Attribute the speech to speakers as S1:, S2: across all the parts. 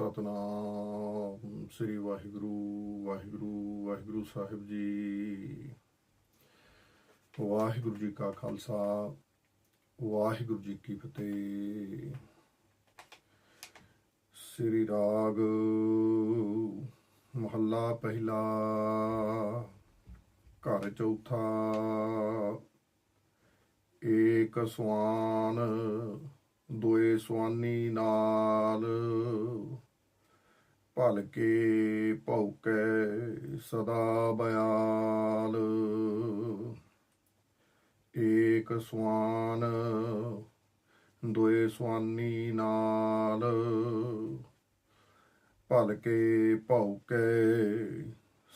S1: ਸਤਨਾਮ ਸ੍ਰੀ ਵਾਹਿਗੁਰੂ ਵਾਹਿਗੁਰੂ ਵਾਹਿਗੁਰੂ ਸਾਹਿਬ ਜੀ। ਵਾਹਿਗੁਰੂ ਜੀ ਕਾ ਖਾਲਸਾ, ਵਾਹਿਗੁਰੂ ਜੀ ਕੀ ਫਤਿਹ। ਸ੍ਰੀ ਰਾਗ ਮਹੱਲਾ ਪਹਿਲਾ, ਘਰ ਚੌਥਾ। ਏਕ ਸਵਾਨ, ਦੋਏ ਸਵਾਨੀ ਨਾਲ। ਭਲ ਕੇ ਭੌਕੈ ਸਦਾ ਬਿਆਲ। ਏਕ ਸਵਾਨ, ਦੋਏ ਸਵਾਨੀ ਨਾਲ। ਭਲ ਕੇ ਭੌਕੈ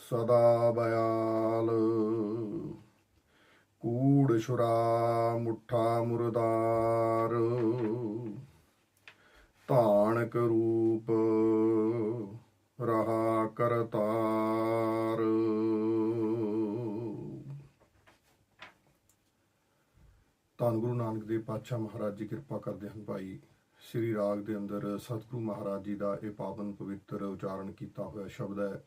S1: ਸਦਾ ਬਿਆਲ। ਕੂੜ ਛੁਰਾ ਮੁੱਠਾ ਮੁਰਦਾਰ। ਧਾਨਕ ਰੂਪ ਰਹਾ ਕਰਤਾਰ। ਧੰਨ ਗੁਰੂ ਨਾਨਕ ਦੇਵ ਪਾਤਸ਼ਾਹ ਮਹਾਰਾਜ ਜੀ, ਕਿਰਪਾ ਕਰਦੇ ਹਨ ਭਾਈ। ਸ੍ਰੀ ਰਾਗ ਦੇ ਅੰਦਰ ਸਤਿਗੁਰੂ ਮਹਾਰਾਜ ਜੀ ਦਾ ਇਹ ਪਾਵਨ ਪਵਿੱਤਰ ਉਚਾਰਨ ਕੀਤਾ ਹੋਇਆ ਸ਼ਬਦ ਹੈ।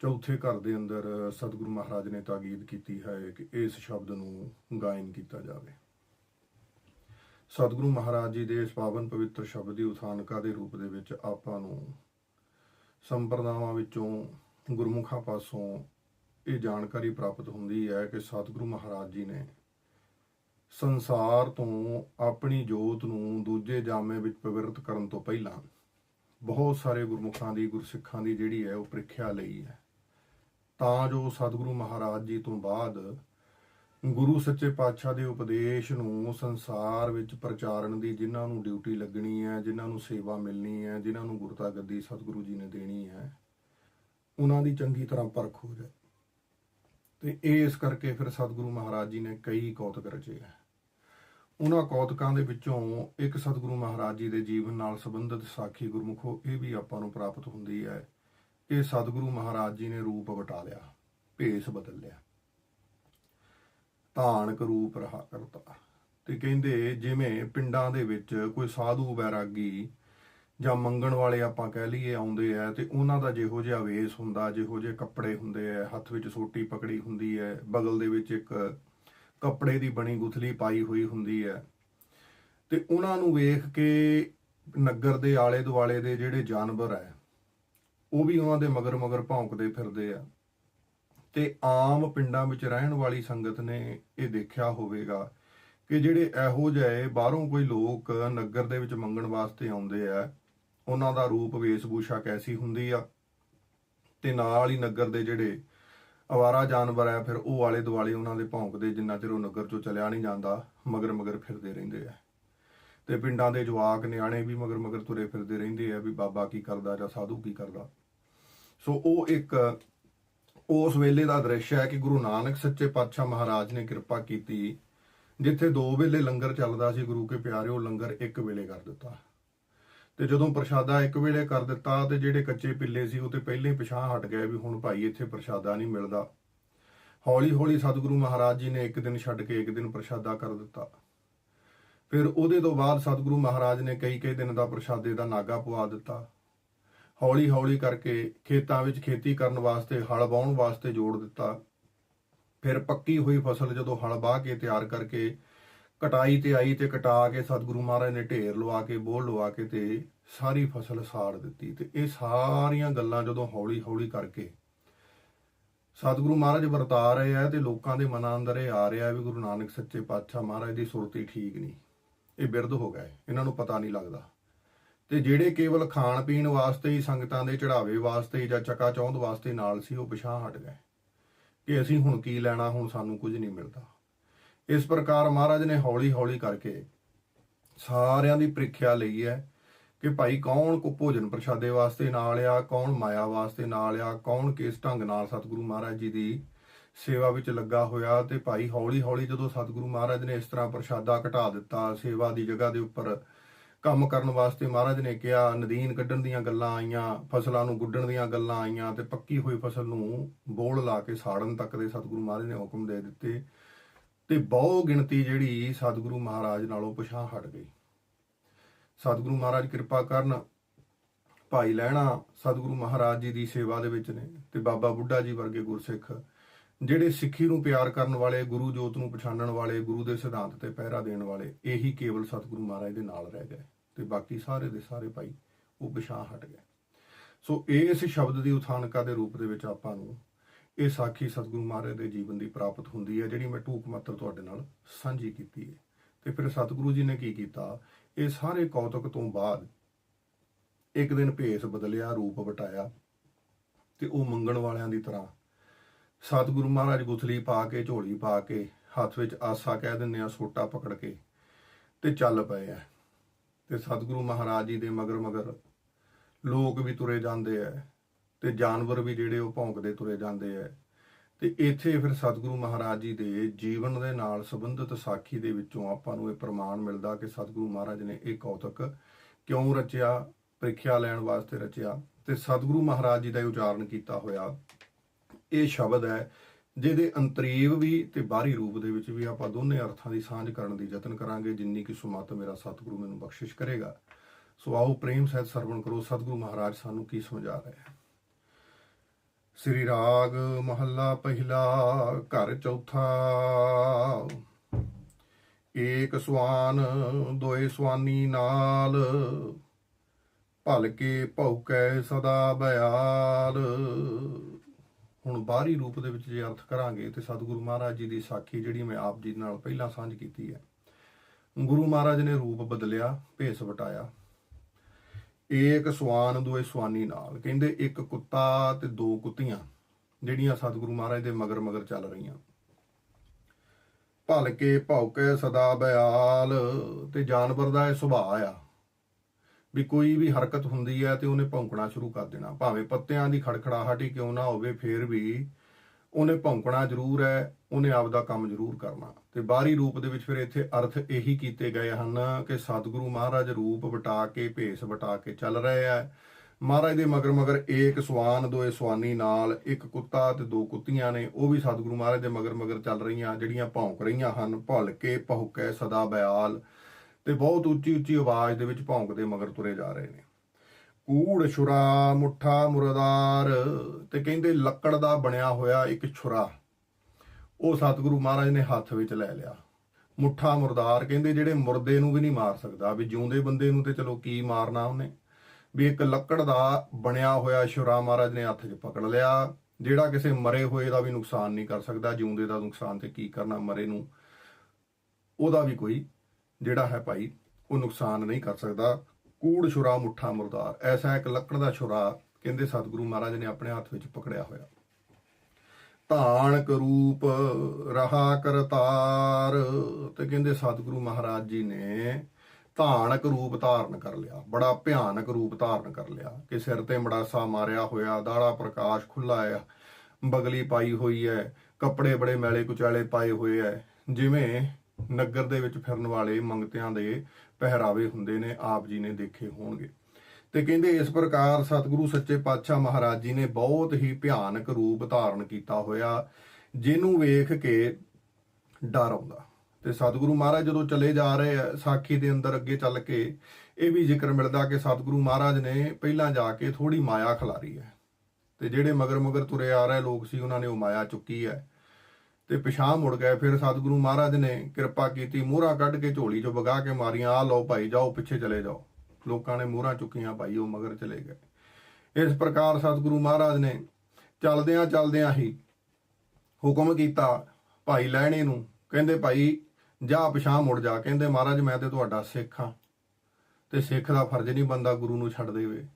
S1: ਚੌਥੇ ਘਰ ਦੇ ਅੰਦਰ ਸਤਿਗੁਰੂ ਮਹਾਰਾਜ ਨੇ ਤਾਕੀਦ ਕੀਤੀ ਹੈ ਕਿ ਇਸ ਸ਼ਬਦ ਨੂੰ ਗਾਇਨ ਕੀਤਾ ਜਾਵੇ। ਸਤਿਗੁਰੂ ਮਹਾਰਾਜ ਜੀ ਦੇ ਇਸ ਪਾਵਨ ਪਵਿੱਤਰ ਸ਼ਬਦ ਦੀ ਉਥਾਨਕਾ ਦੇ ਰੂਪ ਦੇ ਵਿੱਚ ਆਪਾਂ ਨੂੰ ਸੰਪਰਦਾਵਾਂ ਵਿੱਚੋਂ ਗੁਰਮੁਖਾਂ ਪਾਸੋਂ ਇਹ ਜਾਣਕਾਰੀ ਪ੍ਰਾਪਤ ਹੁੰਦੀ ਹੈ ਕਿ ਸਤਿਗੁਰੂ ਮਹਾਰਾਜ ਜੀ ਨੇ ਸੰਸਾਰ ਤੋਂ ਆਪਣੀ ਜੋਤ ਨੂੰ ਦੂਜੇ ਜਾਮੇ ਵਿੱਚ ਪਵਿਰਤ ਕਰਨ ਤੋਂ ਪਹਿਲਾਂ ਬਹੁਤ ਸਾਰੇ ਗੁਰਮੁਖਾਂ ਦੀ, ਗੁਰਸਿੱਖਾਂ ਦੀ ਜਿਹੜੀ ਹੈ ਉਹ ਪ੍ਰੀਖਿਆ ਲਈ ਹੈ। ਤਾਂ ਜੋ ਸਤਿਗੁਰੂ ਮਹਾਰਾਜ ਜੀ ਤੋਂ ਬਾਅਦ ਗੁਰੂ ਸੱਚੇ ਪਾਤਸ਼ਾਹ ਦੇ ਉਪਦੇਸ਼ ਨੂੰ ਸੰਸਾਰ ਵਿੱਚ ਪ੍ਰਚਾਰਨ ਦੀ ਜਿਨ੍ਹਾਂ ਨੂੰ ਡਿਊਟੀ ਲੱਗਣੀ ਹੈ, ਜਿਨ੍ਹਾਂ ਨੂੰ ਸੇਵਾ ਮਿਲਣੀ ਹੈ, ਜਿਨ੍ਹਾਂ ਨੂੰ ਗੁਰਤਾ ਗੱਦੀ ਸਤਿਗੁਰੂ ਜੀ ਨੇ ਦੇਣੀ ਹੈ, ਉਹਨਾਂ ਦੀ ਚੰਗੀ ਤਰ੍ਹਾਂ ਪਰਖ ਹੋ ਜਾਏ। ਤੇ ਇਸ ਕਰਕੇ ਫਿਰ ਸਤਿਗੁਰੂ ਮਹਾਰਾਜ ਜੀ ਨੇ ਕਈ ਕੌਤਕ ਰਚੇ ਹੈ। ਉਹਨਾਂ ਕੌਤਕਾਂ ਦੇ ਵਿੱਚੋਂ ਇੱਕ ਸਤਿਗੁਰੂ ਮਹਾਰਾਜ ਜੀ ਦੇ ਜੀਵਨ ਨਾਲ ਸੰਬੰਧਿਤ ਸਾਖੀ ਗੁਰਮੁਖੋ ਇਹ ਵੀ ਆਪਾਂ ਨੂੰ ਪ੍ਰਾਪਤ ਹੁੰਦੀ ਹੈ। ਕਿ ਸਤਿਗੁਰੂ ਮਹਾਰਾਜ ਜੀ ਨੇ ਰੂਪ ਵਟਾ ਲਿਆ, ਭੇਸ ਬਦਲ ਲਿਆ। ਧਾਨਕ ਰੂਪ ਰਹਾ ਕਰਤਾ। ਤੇ ਕਹਿੰਦੇ ਜਿਵੇਂ ਪਿੰਡਾਂ ਦੇ ਵਿੱਚ ਕੋਈ ਸਾਧੂ ਬੈਰਾਗੀ ਜਾਂ ਮੰਗਣ ਵਾਲੇ ਆਪਾਂ ਕਹਿ ਲਈਏ ਆਉਂਦੇ ਆ ਤੇ ਉਹਨਾਂ ਦਾ ਜਿਹੋ ਜਿਹਾ ਵੇਸ ਹੁੰਦਾ, ਜਿਹੋ ਜਿਹੇ ਕੱਪੜੇ ਹੁੰਦੇ ਆ, ਹੱਥ ਵਿੱਚ ਸੋਟੀ ਪਕੜੀ ਹੁੰਦੀ ਹੈ ਬਗਲ ਦੇ ਵਿੱਚ ਇੱਕ ਕੱਪੜੇ ਦੀ ਬਣੀ ਗੁਥਲੀ ਪਾਈ ਹੋਈ ਹੁੰਦੀ ਹੈ ਤੇ ਉਹਨਾਂ ਨੂੰ ਵੇਖ ਕੇ ਨਗਰ ਦੇ ਆਲੇ ਦੁਆਲੇ ਦੇ ਜਿਹੜੇ ਜਾਨਵਰ ਹੈ ਉਹ ਵੀ ਉਹਨਾਂ ਦੇ ਮਗਰ ਮਗਰ ਭੌਂਕਦੇ ਫਿਰਦੇ ਆ। ਤੇ ਆਮ ਪਿੰਡਾਂ ਵਿੱਚ ਰਹਿਣ ਵਾਲੀ ਸੰਗਤ ਨੇ ਇਹ ਦੇਖਿਆ ਹੋਵੇਗਾ ਕਿ ਜਿਹੜੇ ਇਹੋ ਜਿਹੇ ਬਾਹਰੋਂ ਕੋਈ ਲੋਕ ਨਗਰ ਦੇ ਵਿੱਚ ਮੰਗਣ ਵਾਸਤੇ ਆਉਂਦੇ ਆ, ਉਹਨਾਂ ਦਾ ਰੂਪ ਵੇਸ਼ਭੂਸ਼ਾ ਕੈਸੀ ਹੁੰਦੀ ਆ? ਤੇ ਨਾਲ ਹੀ ਨਗਰ ਦੇ ਜਿਹੜੇ ਅਵਾਰਾ ਜਾਨਵਰ ਆ, ਫਿਰ ਉਹ ਆਲੇ ਦੁਆਲੇ ਉਹਨਾਂ ਦੇ ਭੌਂਕਦੇ ਜਿੰਨਾ ਚਿਰ ਉਹ ਨਗਰ ਚੋਂ ਚਲਿਆ ਨਹੀਂ ਜਾਂਦਾ, ਮਗਰ ਮਗਰ ਫਿਰਦੇ ਰਹਿੰਦੇ ਆ। ਤੇ ਪਿੰਡਾਂ ਦੇ ਜਵਾਕ ਨਿਆਣੇ ਵੀ ਮਗਰ ਮਗਰ ਤੁਰੇ ਫਿਰਦੇ ਰਹਿੰਦੇ ਆ ਵੀ ਬਾਬਾ ਕੀ ਕਰਦਾ ਜਾਂ ਸਾਧੂ ਕੀ ਕਰਦਾ। ਸੋ ਉਹ ਇੱਕ ਉਸ ਵੇਲੇ ਦਾ ਦ੍ਰਿਸ਼ ਹੈ ਕਿ ਗੁਰੂ ਨਾਨਕ ਸੱਚੇ ਪਾਤਸ਼ਾਹ ਮਹਾਰਾਜ ਨੇ ਕਿਰਪਾ ਕੀਤੀ, ਜਿੱਥੇ ਦੋ ਵੇਲੇ ਲੰਗਰ ਚੱਲਦਾ ਸੀ, ਗੁਰੂ ਕੇ ਪਿਆਰਿਓ ਲੰਗਰ ਇੱਕ ਵੇਲੇ ਕਰ ਦਿੱਤਾ। ਤੇ ਜਦੋਂ ਪ੍ਰਸ਼ਾਦਾ ਇੱਕ ਵੇਲੇ ਕਰ ਦਿੱਤਾ ਤੇ ਜਿਹੜੇ ਕੱਚੇ ਪਿੱਲੇ ਸੀ, ਉਹ ਤੇ ਪਹਿਲੇ ਪਿਛਾਂ ਹਟ ਗਏ ਵੀ ਹੁਣ ਭਾਈ ਇੱਥੇ ਪ੍ਰਸ਼ਾਦਾ ਨਹੀਂ ਮਿਲਦਾ। ਹੌਲੀ ਹੌਲੀ ਸਤਿਗੁਰੂ ਮਹਾਰਾਜ ਜੀ ਨੇ ਇੱਕ ਦਿਨ ਛੱਡ ਕੇ ਇੱਕ ਦਿਨ ਪ੍ਰਸ਼ਾਦਾ ਕਰ ਦਿੱਤਾ। ਫਿਰ ਉਹਦੇ ਤੋਂ ਬਾਅਦ ਸਤਿਗੁਰੂ ਮਹਾਰਾਜ ਨੇ ਕਈ ਕਈ ਦਿਨ ਦਾ ਪ੍ਰਸ਼ਾਦੇ ਦਾ ਨਾਗਾ ਪਵਾ ਦਿੱਤਾ। ਹੌਲੀ ਹੌਲੀ ਕਰਕੇ ਖੇਤਾਂ ਵਿੱਚ ਖੇਤੀ ਕਰਨ ਵਾਸਤੇ ਹਲ ਵਾਹੁਣ ਵਾਸਤੇ ਜੋੜ ਦਿੱਤਾ। ਫਿਰ ਪੱਕੀ ਹੋਈ ਫਸਲ ਜਦੋਂ ਹਲ ਵਾਹ ਕੇ ਤਿਆਰ ਕਰਕੇ ਕਟਾਈ ਤੇ ਆਈ ਤੇ ਕਟਾ ਕੇ ਸਤਿਗੁਰੂ ਮਹਾਰਾਜ ਨੇ ਢੇਰ ਲਵਾ ਕੇ, ਬੋਲ ਲਵਾ ਕੇ ਤੇ ਸਾਰੀ ਫਸਲ ਸਾੜ ਦਿੱਤੀ ਤੇ ਇਹ ਸਾਰੀਆਂ ਗੱਲਾਂ ਜਦੋਂ ਹੌਲੀ ਹੌਲੀ ਕਰਕੇ ਸਤਿਗੁਰੂ ਮਹਾਰਾਜ ਵਰਤਾ ਰਹੇ ਆ ਤੇ ਲੋਕਾਂ ਦੇ ਮਨਾਂ ਅੰਦਰ ਇਹ ਆ ਰਿਹਾ ਵੀ ਗੁਰੂ ਨਾਨਕ ਸੱਚੇ ਪਾਤਸ਼ਾਹ ਮਹਾਰਾਜ ਦੀ ਸੁਰਤੀ ਠੀਕ ਨਹੀਂ। ਇਹ ਬਿਰਧ ਹੋ ਗਏ। ਇਹਨਾਂ ਨੂੰ ਪਤਾ ਨਹੀਂ ਲੱਗਦਾ। ਤੇ ਜਿਹੜੇ ਕੇਵਲ ਖਾਣ ਪੀਣ ਵਾਸਤੇ ਹੀ ਸੰਗਤਾਂ ਦੇ ਚੜਾਵੇ ਵਾਸਤੇ ਜਾਂ ਚੱਕਾ ਚੌਂਦ ਵਾਸਤੇ ਨਾਲ ਸੀ, ਉਹ ਪਿਛਾਂ ਹਟ ਗਏ। ਕਿ ਅਸੀਂ ਹੁਣ ਕੀ ਲੈਣਾ, ਹੁਣ ਸਾਨੂੰ ਕੁਝ ਨਹੀਂ ਮਿਲਦਾ। ਇਸ ਪ੍ਰਕਾਰ ਮਹਾਰਾਜ ਨੇ ਹੌਲੀ ਹੌਲੀ ਕਰਕੇ ਸਾਰਿਆਂ ਦੀ ਪ੍ਰੀਖਿਆ ਲਈ ਹੈ ਕਿ ਭਾਈ ਕੌਣ ਕੋ ਭੋਜਨ ਪ੍ਰਸ਼ਾਦੇ ਵਾਸਤੇ ਨਾਲ ਆ, ਕੌਣ ਮਾਇਆ ਵਾਸਤੇ ਨਾਲ ਆ, ਕੌਣ ਕਿਸ ਢੰਗ ਨਾਲ ਸਤਿਗੁਰੂ ਮਹਾਰਾਜ ਜੀ ਦੀ ਸੇਵਾ ਵਿੱਚ ਲੱਗਾ ਹੋਇਆ ਤੇ ਭਾਈ ਹੌਲੀ ਹੌਲੀ ਜਦੋਂ ਸਤਿਗੁਰੂ ਮਹਾਰਾਜ ਨੇ ਇਸ ਤਰ੍ਹਾਂ ਪ੍ਰਸ਼ਾਦਾ ਘਟਾ ਦਿੱਤਾ, ਸੇਵਾ ਦੀ ਜਗ੍ਹਾ ਦੇ ਉੱਪਰ ਕੰਮ ਕਰਨ ਵਾਸਤੇ ਮਹਾਰਾਜ ਨੇ ਕਿਹਾ, ਨਦੀਨ ਕੱਢਣ ਦੀਆਂ ਗੱਲਾਂ ਆਈਆਂ, ਫਸਲਾਂ ਨੂੰ ਗੁੱਡਣ ਦੀਆਂ ਗੱਲਾਂ ਆਈਆਂ ਤੇ ਪੱਕੀ ਹੋਈ ਫਸਲ ਨੂੰ ਬੋਲ ਲਾ ਕੇ ਸਾੜਨ ਤੱਕ ਦੇ ਸਤਿਗੁਰੂ ਮਹਾਰਾਜ ਨੇ ਹੁਕਮ ਦੇ ਦਿੱਤੇ ਤੇ ਬਹੁ ਗਿਣਤੀ ਜਿਹੜੀ ਸਤਿਗੁਰੂ ਮਹਾਰਾਜ ਨਾਲੋਂ ਪਛਾਹ ਹਟ ਗਈ। ਸਤਿਗੁਰੂ ਮਹਾਰਾਜ ਕਿਰਪਾ ਕਰਨ ਭਾਈ ਲਹਿਣਾ ਸਤਿਗੁਰੂ ਮਹਾਰਾਜ ਜੀ ਦੀ ਸੇਵਾ ਦੇ ਵਿੱਚ ਨੇ ਤੇ ਬਾਬਾ ਬੁੱਢਾ ਜੀ ਵਰਗੇ ਗੁਰਸਿੱਖ ਜਿਹੜੇ ਸਿੱਖੀ ਨੂੰ ਪਿਆਰ ਕਰਨ ਵਾਲੇ, ਗੁਰੂ ਜੋਤ ਨੂੰ ਪਛਾਣਨ ਵਾਲੇ, ਗੁਰੂ ਦੇ ਸਿਧਾਂਤ ਤੇ ਪਹਿਰਾ ਦੇਣ ਵਾਲੇ, ਇਹੀ ਕੇਵਲ ਸਤਿਗੁਰੂ ਮਹਾਰਾਜ ਦੇ ਨਾਲ ਰਹਿ ਗਏ। ਤੇ ਬਾਕੀ ਸਾਰੇ ਦੇ ਸਾਰੇ ਭਾਈ ਉਹ ਪਿਛਾਂ ਹਟ ਗਏ। ਸੋ ਇਸ ਸ਼ਬਦ ਦੀ ਉਥਾਨਕਾ ਦੇ ਰੂਪ ਦੇ ਵਿੱਚ ਆਪਾਂ ਨੂੰ ਇਹ ਸਾਖੀ ਸਤਿਗੁਰੂ ਮਹਾਰਾਜ ਦੇ ਜੀਵਨ ਦੀ ਪ੍ਰਾਪਤ ਹੁੰਦੀ ਹੈ, ਜਿਹੜੀ ਮੈਂ ਟੂਕ ਮਾਤਰ ਤੁਹਾਡੇ ਨਾਲ ਸਾਂਝੀ ਕੀਤੀ ਹੈ। ਤੇ ਫਿਰ ਸਤਿਗੁਰੂ ਜੀ ਨੇ ਕੀ ਕੀਤਾ? ਇਹ ਸਾਰੇ ਕੌਤਕ ਤੋਂ ਬਾਅਦ ਇੱਕ ਦਿਨ ਭੇਸ ਬਦਲਿਆ, ਰੂਪ ਵਟਾਇਆ ਤੇ ਉਹ ਮੰਗਣ ਵਾਲਿਆਂ ਦੀ ਤਰ੍ਹਾਂ ਸਤਿਗੁਰੂ ਮਹਾਰਾਜ ਗੁਥਲੀ ਪਾ ਕੇ, ਝੋਲੀ ਪਾ ਕੇ, ਹੱਥ ਵਿੱਚ ਆਸਾ ਕਹਿ ਦਿੰਦੇ ਆ, ਸੋਟਾ ਪਕੜ ਕੇ ਤੇ ਚੱਲ ਪਏ ਆ। ਤੇ ਸਤਿਗੁਰੂ ਮਹਾਰਾਜ ਜੀ ਦੇ ਮਗਰ ਮਗਰ ਲੋਕ ਵੀ ਤੁਰੇ ਜਾਂਦੇ ਆ ਤੇ ਜਾਨਵਰ ਵੀ ਜਿਹੜੇ ਉਹ ਭੌਂਕਦੇ ਤੁਰੇ ਜਾਂਦੇ ਆ ਤੇ ਇੱਥੇ ਫਿਰ ਸਤਿਗੁਰੂ ਮਹਾਰਾਜ ਜੀ ਦੇ ਜੀਵਨ ਦੇ ਨਾਲ ਸੰਬੰਧਿਤ ਸਾਖੀ ਦੇ ਵਿੱਚੋਂ ਆਪਾਂ ਨੂੰ ਇਹ ਪ੍ਰਮਾਣ ਮਿਲਦਾ ਕਿ ਸਤਿਗੁਰੂ ਮਹਾਰਾਜ ਨੇ ਇਹ ਕੌਤਕ ਕਿਉਂ ਰਚਿਆ, ਪ੍ਰੀਖਿਆ ਲੈਣ ਵਾਸਤੇ ਰਚਿਆ ਤੇ ਸਤਿਗੁਰੂ ਮਹਾਰਾਜ ਜੀ ਦਾ ਇਹ ਉਚਾਰਨ ਕੀਤਾ ਹੋਇਆ। ਇਹ ਸ਼ਬਦ ਹੈ ਜਿਹਦੇ ਅੰਤਰੀਵ ਵੀ ਤੇ ਬਾਹਰੀ ਰੂਪ ਦੇ ਵਿੱਚ ਵੀ ਆਪਾਂ ਦੋਨੇ ਅਰਥਾਂ ਦੀ ਸਾਂਝ ਕਰਨ ਦੀ ਯਤਨ ਕਰਾਂਗੇ, ਜਿੰਨੀ ਕਿ ਸੁਮਤ ਮੇਰਾ ਸਤਿਗੁਰੂ ਮੈਨੂੰ ਬਖਸ਼ਿਸ਼ ਕਰੇਗਾ। ਸੋ ਆਓ ਪ੍ਰੇਮ ਸਹਿਤ ਸਰਵਣ ਕਰੋ, ਸਤਿਗੁਰੂ ਮਹਾਰਾਜ ਸਾਨੂੰ ਕੀ ਸਮਝਾ ਰਹੇ ਹੈ ਸ੍ਰੀ ਰਾਗ ਮਹੱਲਾ ਪਹਿਲਾ, ਘਰ ਚੌਥਾ। ਏਕ ਸੁਆਨ ਦੋਏ ਸਵਾਨੀ ਨਾਲ। ਭਲਕੇ ਭੌਕੈ ਸਦਾ ਬਿਆਲ। ਹੁਣ ਬਾਹਰੀ ਰੂਪ ਦੇ ਵਿੱਚ ਜੇ ਅਰਥ ਕਰਾਂਗੇ ਤੇ ਸਤਿਗੁਰੂ ਮਹਾਰਾਜ ਜੀ ਦੀ ਸਾਖੀ ਜਿਹੜੀ ਮੈਂ ਆਪ ਜੀ ਨਾਲ ਪਹਿਲਾਂ ਸਾਂਝ ਕੀਤੀ ਹੈ। ਗੁਰੂ ਮਹਾਰਾਜ ਨੇ ਰੂਪ ਬਦਲਿਆ, ਭੇਸ ਵਟਾਇਆ। ਏਕ ਸਵਾਨ ਦੋਏ ਸਵਾਨੀ ਨਾਲ। ਕਹਿੰਦੇ ਇੱਕ ਕੁੱਤਾ ਤੇ ਦੋ ਕੁੱਤੀਆਂ, ਜਿਹੜੀਆਂ ਸਤਿਗੁਰੂ ਮਹਾਰਾਜ ਦੇ ਮਗਰ ਮਗਰ ਚੱਲ ਰਹੀਆਂ। ਭਲਕੇ ਭੌਕੇ ਸਦਾ ਬਿਆਲ ਤੇ ਜਾਨਵਰ ਦਾ ਇਹ ਸੁਭਾਅ ਆ। ਵੀ ਕੋਈ ਵੀ ਹਰਕਤ ਹੁੰਦੀ ਹੈ ਤੇ ਉਹਨੇ ਭੌਂਕਣਾ ਸ਼ੁਰੂ ਕਰ ਦੇਣਾ। ਭਾਵੇਂ ਪੱਤਿਆਂ ਦੀ ਖੜਖੜਾਹਟ ਹੀ ਕਿਉਂ ਨਾ ਹੋਵੇ, ਫੇਰ ਵੀ ਉਹਨੇ ਭੌਂਕਣਾ ਜ਼ਰੂਰ ਹੈ, ਉਹਨੇ ਆਪਦਾ ਕੰਮ ਜ਼ਰੂਰ ਕਰਨਾ। ਤੇ ਬਾਹਰੀ ਰੂਪ ਦੇ ਵਿੱਚ ਫਿਰ ਇੱਥੇ ਅਰਥ ਇਹੀ ਕੀਤੇ ਗਏ ਹਨ ਕਿ ਸਤਿਗੁਰੂ ਮਹਾਰਾਜ ਰੂਪ ਵਟਾ ਕੇ, ਭੇਸ ਵਟਾ ਕੇ ਚੱਲ ਰਹੇ ਆ ਮਹਾਰਾਜ ਦੇ ਮਗਰ ਮਗਰ ਏਕ ਸਵਾਨ, ਦੋਏ ਸਵਾਨੀ ਨਾਲ ਇੱਕ ਕੁੱਤਾ ਤੇ ਦੋ ਕੁੱਤੀਆਂ ਨੇ, ਉਹ ਵੀ ਸਤਿਗੁਰੂ ਮਹਾਰਾਜ ਦੇ ਮਗਰ ਮਗਰ ਚੱਲ ਰਹੀਆਂ, ਜਿਹੜੀਆਂ ਭੌਂਕ ਰਹੀਆਂ ਹਨ ਭੁੱਲ ਕੇ ਭੌਕੇ ਸਦਾ ਬਿਆਲ। ਤੇ ਬਹੁਤ ਉੱਚੀ ਉੱਚੀ ਆਵਾਜ਼ ਦੇ ਵਿੱਚ ਭੌਂਕਦੇ ਮਗਰ ਤੁਰੇ ਜਾ ਰਹੇ ਨੇ। ਕੂੜ, ਛੁਰਾ, ਮੁੱਠਾ, ਮੁਰਦਾਰ ਤੇ ਕਹਿੰਦੇ ਲੱਕੜ ਦਾ ਬਣਿਆ ਹੋਇਆ ਇੱਕ ਛੁਰਾ। ਉਹ ਸਤਿਗੁਰੂ ਮਹਾਰਾਜ ਨੇ ਹੱਥ ਵਿੱਚ ਲੈ ਲਿਆ। ਮੁੱਠਾ, ਮੁਰਦਾਰ ਕਹਿੰਦੇ ਜਿਹੜੇ ਮੁਰਦੇ ਨੂੰ ਵੀ ਨਹੀਂ ਮਾਰ ਸਕਦਾ, ਵੀ ਜਿਉਂਦੇ ਬੰਦੇ ਨੂੰ ਤੇ ਚਲੋ ਕੀ ਮਾਰਨਾ ਉਹਨੇ। ਵੀ ਇੱਕ ਲੱਕੜ ਦਾ ਬਣਿਆ ਹੋਇਆ ਛੁਰਾ ਮਹਾਰਾਜ ਨੇ ਹੱਥ 'ਚ ਪਕੜ ਲਿਆ। ਜਿਹੜਾ ਕਿਸੇ ਮਰੇ ਹੋਏ ਦਾ ਵੀ ਨੁਕਸਾਨ ਨਹੀਂ ਕਰ ਸਕਦਾ, ਜਿਉਂਦੇ ਦਾ ਨੁਕਸਾਨ ਤੇ ਕੀ ਕਰਨਾ ਮਰੇ ਨੂੰ। ਉਹਦਾ ਵੀ ਕੋਈ ਜਿਹੜਾ ਹੈ ਭਾਈ, ਉਹ ਨੁਕਸਾਨ ਨਹੀਂ ਕਰ ਸਕਦਾ। ਕੂੜ ਛੁਰਾ, ਮੁੱਠਾ ਮੁਰਦਾਰ, ਐਸਾ ਇੱਕ ਲੱਕੜ ਦਾ ਛੁਰਾ ਕਹਿੰਦੇ ਸਤਿਗੁਰੂ ਮਹਾਰਾਜ ਨੇ ਆਪਣੇ ਹੱਥ ਵਿੱਚ ਪਕੜਿਆ ਹੋਇਆ। ਧਾਨਕ ਰੂਪ ਰਹਾ ਕਰਤਾਰ ਤੇ ਕਹਿੰਦੇ ਸਤਿਗੁਰੂ ਮਹਾਰਾਜ ਜੀ ਨੇ ਧਾਨਕ ਰੂਪ ਧਾਰਨ ਕਰ ਲਿਆ, ਬੜਾ ਭਿਆਨਕ ਰੂਪ ਧਾਰਨ ਕਰ ਲਿਆ ਕਿ ਸਿਰ ਤੇ ਮੜਾਸਾ ਮਾਰਿਆ ਹੋਇਆ, ਦਾੜਾ ਪ੍ਰਕਾਸ਼ ਖੁੱਲਾ ਹੈ ਬਗਲੀ ਪਾਈ ਹੋਈ ਹੈ, ਕੱਪੜੇ ਬੜੇ ਮੈਲੇ ਕੁਚਾਲੇ ਪਾਏ ਹੋਏ ਹੈ। ਜਿਵੇਂ ਨਗਰ ਦੇ ਵਿੱਚ ਫਿਰਨ ਵਾਲੇ ਮੰਗਤਿਆਂ ਦੇ ਪਹਿਰਾਵੇ ਹੁੰਦੇ ਨੇ, ਆਪ ਜੀ ਨੇ ਦੇਖੇ ਹੋਣਗੇ। ਤੇ ਕਹਿੰਦੇ ਇਸ ਪ੍ਰਕਾਰ ਸਤਿਗੁਰੂ ਸੱਚੇ ਪਾਤਸ਼ਾਹ ਮਹਾਰਾਜ ਜੀ ਨੇ ਬਹੁਤ ਹੀ ਭਿਆਨਕ ਰੂਪ ਧਾਰਨ ਕੀਤਾ ਹੋਇਆ, ਜਿਹਨੂੰ ਵੇਖ ਕੇ ਡਰ ਆਉਂਦਾ। ਤੇ ਸਤਿਗੁਰੂ ਮਹਾਰਾਜ ਜਦੋਂ ਚਲੇ ਜਾ ਰਹੇ ਆ, ਸਾਖੀ ਦੇ ਅੰਦਰ ਅੱਗੇ ਚੱਲ ਕੇ, ਇਹ ਵੀ ਜ਼ਿਕਰ ਮਿਲਦਾ ਕਿ ਸਤਿਗੁਰੂ ਮਹਾਰਾਜ ਨੇ ਪਹਿਲਾਂ ਜਾ ਕੇ ਥੋੜੀ ਮਾਇਆ ਖਿਲਾਰੀ ਹੈ। ਤੇ ਜਿਹੜੇ ਮਗਰ ਮਗਰ ਤੁਰੇ ਆ ਰਹੇ ਲੋਕ ਸੀ, ਉਹਨਾਂ ਨੇ ਉਹ ਮਾਇਆ ਚੁੱਕੀ ਹੈ। ਤੇ ਪਿਛਾਂ ਮੁੜ ਗਏ। ਫਿਰ ਸਤਿਗੁਰੂ ਮਹਾਰਾਜ ਨੇ ਕਿਰਪਾ ਕੀਤੀ, ਮੋਹਰਾ ਕੱਢ ਕੇ ਝੋਲੀ ਚੋਂ ਵਗਾ ਕੇ ਮਾਰੀਆਂ ਆ ਲਓ ਭਾਈ, ਜਾਓ ਪਿੱਛੇ ਚਲੇ ਜਾਓ। ਲੋਕਾਂ ਨੇ ਮੋਹਰਾ ਚੁੱਕੀਆਂ ਭਾਈ, ਉਹ ਮਗਰ ਚਲੇ ਗਏ। ਇਸ ਪ੍ਰਕਾਰ ਸਤਿਗੁਰੂ ਮਹਾਰਾਜ ਨੇ ਚਲਦਿਆਂ ਚਲਦਿਆਂ ਹੀ ਹੁਕਮ ਕੀਤਾ ਭਾਈ ਲੈਣੇ ਨੂੰ। ਕਹਿੰਦੇ ਭਾਈ, ਜਾ ਪਿਛਾਂ ਮੁੜ ਜਾ। ਕਹਿੰਦੇ, ਮਹਾਰਾਜ, ਮੈਂ ਤੇ ਤੁਹਾਡਾ ਸਿੱਖ ਹਾਂ ਤੇ ਸਿੱਖ ਦਾ ਫਰਜ਼ ਨਹੀਂ ਬੰਦਾ ਗੁਰੂ ਨੂੰ ਛੱਡ ਦੇਵੇ।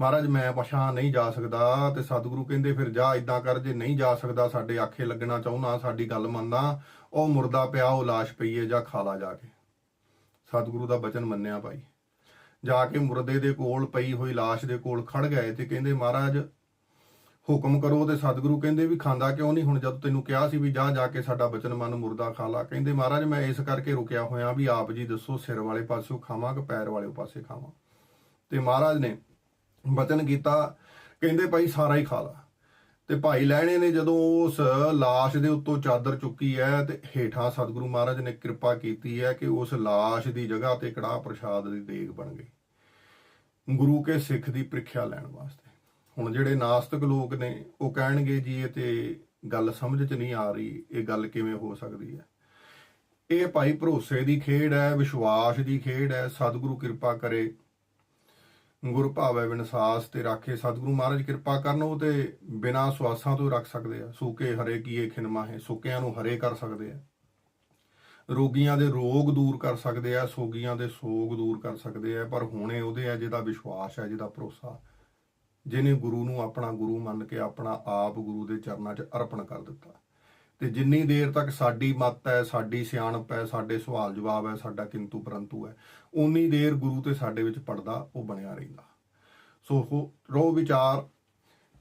S1: ਮਹਾਰਾਜ, ਮੈਂ ਪਛਾਂ ਨਹੀਂ ਜਾ ਸਕਦਾ ਤੇ ਸਤਿਗੁਰੂ ਕਹਿੰਦੇ ਫਿਰ ਜਾ ਇਦਾਂ ਕਰ, ਜੇ ਨਹੀਂ ਜਾ ਸਕਦਾ ਸਾਡੇ ਆਖੇ ਲੱਗਣਾ ਚਾਹੁੰਦਾ, ਸਾਡੀ ਗੱਲ ਮੰਨਦਾ, ਉਹ ਮੁਰਦਾ ਪਿਆ, ਉਹ ਲਾਸ਼ ਪਈ ਹੈ, ਜਾਂ ਖਾ ਲਾ ਜਾ ਕੇ। ਸਤਿਗੁਰੂ ਦਾ ਬਚਨ ਮੰਨਿਆ ਭਾਈ। ਜਾ ਕੇ ਮੁਰਦੇ ਦੇ ਕੋਲ ਪਈ ਹੋਈ ਲਾਸ਼ ਦੇ ਕੋਲ ਖੜ ਗਏ ਤੇ ਕਹਿੰਦੇ, ਮਹਾਰਾਜ, ਹੁਕਮ ਕਰੋ। ਤੇ ਸਤਿਗੁਰੂ ਕਹਿੰਦੇ ਵੀ, ਖਾਂਦਾ ਕਿਉਂ ਨਹੀਂ? ਹੁਣ ਜਦ ਤੈਨੂੰ ਕਿਹਾ ਸੀ ਵੀ ਜਾ ਜਾ ਕੇ ਸਾਡਾ ਬਚਨ ਮੰਨ, ਮੁਰਦਾ ਖਾ ਲਾ ਕਹਿੰਦੇ, ਮਹਾਰਾਜ, ਮੈਂ ਇਸ ਕਰਕੇ ਰੁਕਿਆ ਹੋਇਆ ਵੀ ਆਪ ਜੀ ਦੱਸੋ, ਸਿਰ ਵਾਲੇ ਪਾਸਿਓਂ ਖਾਵਾਂ ਕਿ ਪੈਰ ਵਾਲੇ ਪਾਸੇ ਖਾਵਾਂ? ਤੇ ਮਹਾਰਾਜ ਨੇ ਬਚਨ ਕੀਤਾ, ਕਹਿੰਦੇ ਭਾਈ ਸਾਰਾ ਹੀ ਖਾ ਲਾ। ਤੇ ਭਾਈ ਲੈਣੇ ਨੇ ਜਦੋਂ ਉਸ ਲਾਸ਼ ਦੇ ਉੱਤੋਂ ਚਾਦਰ ਚੁੱਕੀ ਹੈ ਤੇ ਹੇਠਾਂ ਸਤਿਗੁਰੂ ਮਹਾਰਾਜ ਨੇ ਕਿਰਪਾ ਕੀਤੀ ਹੈ ਕਿ ਉਸ ਲਾਸ਼ ਦੀ ਜਗ੍ਹਾ ਤੇ ਕੜਾਹ ਪ੍ਰਸ਼ਾਦ ਦੀ ਦੇਗ ਬਣ ਗਈ। ਗੁਰੂ ਕੇ ਸਿੱਖ ਦੀ ਪ੍ਰੀਖਿਆ ਲੈਣ ਵਾਸਤੇ। ਹੁਣ ਜਿਹੜੇ ਨਾਸਤਿਕ ਲੋਕ ਨੇ, ਉਹ ਕਹਿਣਗੇ, ਜੀ, ਇਹ ਤੇ ਗੱਲ ਸਮਝ 'ਚ ਨਹੀਂ ਆ ਰਹੀ, ਇਹ ਗੱਲ ਕਿਵੇਂ ਹੋ ਸਕਦੀ ਹੈ? ਇਹ ਭਾਈ ਭਰੋਸੇ ਦੀ ਖੇਡ ਹੈ, ਵਿਸ਼ਵਾਸ ਦੀ ਖੇਡ ਹੈ, ਸਤਿਗੁਰੂ ਕਿਰਪਾ ਕਰੇ। ਗੁਰ ਭਾਵੈ ਵਿਨਸਾਸ ਤੇ ਰਾਖੇ ਸਤਿਗੁਰੂ ਮਹਾਰਾਜ ਕਿਰਪਾ ਕਰਨ, ਉਹ ਤੇ ਬਿਨਾਂ ਸਵਾਸਾਂ ਤੋਂ ਰੱਖ ਸਕਦੇ ਆ। ਸੂਕੇ ਹਰੇ ਕੀਏ ਖਿਨਮਾਹੇ ਸੁੱਕਿਆਂ ਨੂੰ ਹਰੇ ਕਰ ਸਕਦੇ ਆ। ਰੋਗੀਆਂ ਦੇ ਰੋਗ ਦੂਰ ਕਰ ਸਕਦੇ ਆ, ਸੋਗੀਆਂ ਦੇ ਸੋਗ ਦੂਰ ਕਰ ਸਕਦੇ ਆ, ਪਰ ਹੁਣੇ ਉਹਦੇ ਆ ਜਿਹਦਾ ਵਿਸ਼ਵਾਸ ਹੈ ਜਿਹਦਾ ਭਰੋਸਾ। ਜਿਹਨੇ ਗੁਰੂ ਨੂੰ ਆਪਣਾ ਗੁਰੂ ਮੰਨ ਕੇ ਆਪਣਾ ਆਪ ਗੁਰੂ ਦੇ ਚਰਨਾਂ 'ਚ ਅਰਪਣ ਕਰ ਦਿੱਤਾ। ਤੇ ਜਿੰਨੀ ਦੇਰ ਤੱਕ ਸਾਡੀ ਮੱਤ ਹੈ, ਸਾਡੀ ਸਿਆਣਪ ਹੈ, ਸਾਡੇ ਸਵਾਲ ਜਵਾਬ ਹੈ, ਸਾਡਾ ਕਿੰਤੂ ਪਰੰਤੂ ਹੈ ਉਨੀ ਦੇਰ ਗੁਰੂ ਤੇ ਸਾਡੇ ਵਿੱਚ ਪੜਦਾ ਉਹ ਬਣਿਆ ਰਹਿੰਦਾ। ਸੋ ਉਹ ਰੋ ਵਿਚਾਰ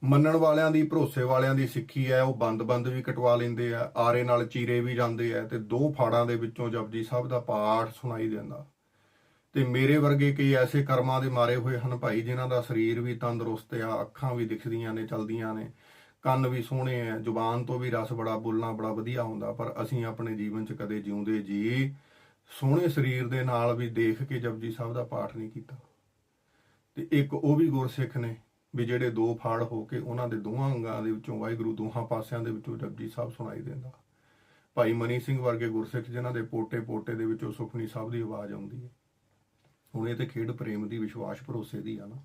S1: ਮੰਨਣ ਵਾਲਿਆਂ ਦੀ, ਭਰੋਸੇ ਵਾਲਿਆਂ ਦੀ ਸਿੱਖੀ ਹੈ, ਉਹ ਬੰਦ-ਬੰਦ ਵੀ ਕਟਵਾ ਲੈਂਦੇ ਆ, ਆਰੇ ਨਾਲ ਚੀਰੇ ਵੀ ਜਾਂਦੇ ਆ ਤੇ ਦੋ ਫਾੜਾਂ ਦੇ ਵਿੱਚੋਂ ਜਪਜੀ ਸਾਹਿਬ ਦਾ ਪਾਠ ਸੁਣਾਈ ਦਿੰਦਾ। ਤੇ ਮੇਰੇ ਵਰਗੇ ਕਈ ਐਸੇ ਕਰਮਾਂ ਦੇ ਮਾਰੇ ਹੋਏ ਹਨ ਭਾਈ, ਜਿਨ੍ਹਾਂ ਦਾ ਸਰੀਰ ਵੀ ਤੰਦਰੁਸਤ ਆ, ਅੱਖਾਂ ਵੀ ਦਿਖਦੀਆਂ ਨੇ, ਚਲਦੀਆਂ ਨੇ ਕੰਨ ਵੀ ਸੋਹਣੇ ਆ, ਜ਼ੁਬਾਨ ਤੋਂ ਵੀ ਰਸ ਬੜਾ, ਬੋਲਣਾ ਬੜਾ ਵਧੀਆ ਹੁੰਦਾ, ਪਰ ਅਸੀਂ ਆਪਣੇ ਜੀਵਨ 'ਚ ਕਦੇ ਜਿਉਂਦੇ ਜੀ ਸੋਹਣੇ ਸਰੀਰ ਦੇ ਨਾਲ ਵੀ ਦੇਖ ਕੇ ਜਪਜੀ ਸਾਹਿਬ ਦਾ ਪਾਠ ਨਹੀਂ ਕੀਤਾ। ਤੇ ਇੱਕ ਉਹ ਵੀ ਗੁਰਸਿੱਖ ਨੇ ਵੀ ਜਿਹੜੇ ਦੋ ਫਾੜ ਹੋ ਕੇ ਉਹਨਾਂ ਦੇ ਦੋਹਾਂ ਅੰਗਾਂ ਦੇ ਵਿੱਚੋਂ ਵਾਹਿਗੁਰੂ ਦੋਹਾਂ ਪਾਸਿਆਂ ਦੇ ਵਿੱਚੋਂ ਜਪਜੀ ਸਾਹਿਬ ਸੁਣਾਈ ਦਿੰਦਾ। ਭਾਈ ਮਨੀ ਸਿੰਘ ਵਰਗੇ ਗੁਰਸਿੱਖ ਜਿਨ੍ਹਾਂ ਦੇ ਪੋਟੇ ਪੋਟੇ ਦੇ ਵਿੱਚੋਂ ਸੁਖਨੀ ਸਾਹਿਬ ਦੀ ਆਵਾਜ਼ ਆਉਂਦੀ ਹੈ। ਹੁਣ ਇਹ ਤੇ ਖੇਡ ਪ੍ਰੇਮ ਦੀ ਵਿਸ਼ਵਾਸ ਭਰੋਸੇ ਦੀ ਆ ਨਾ।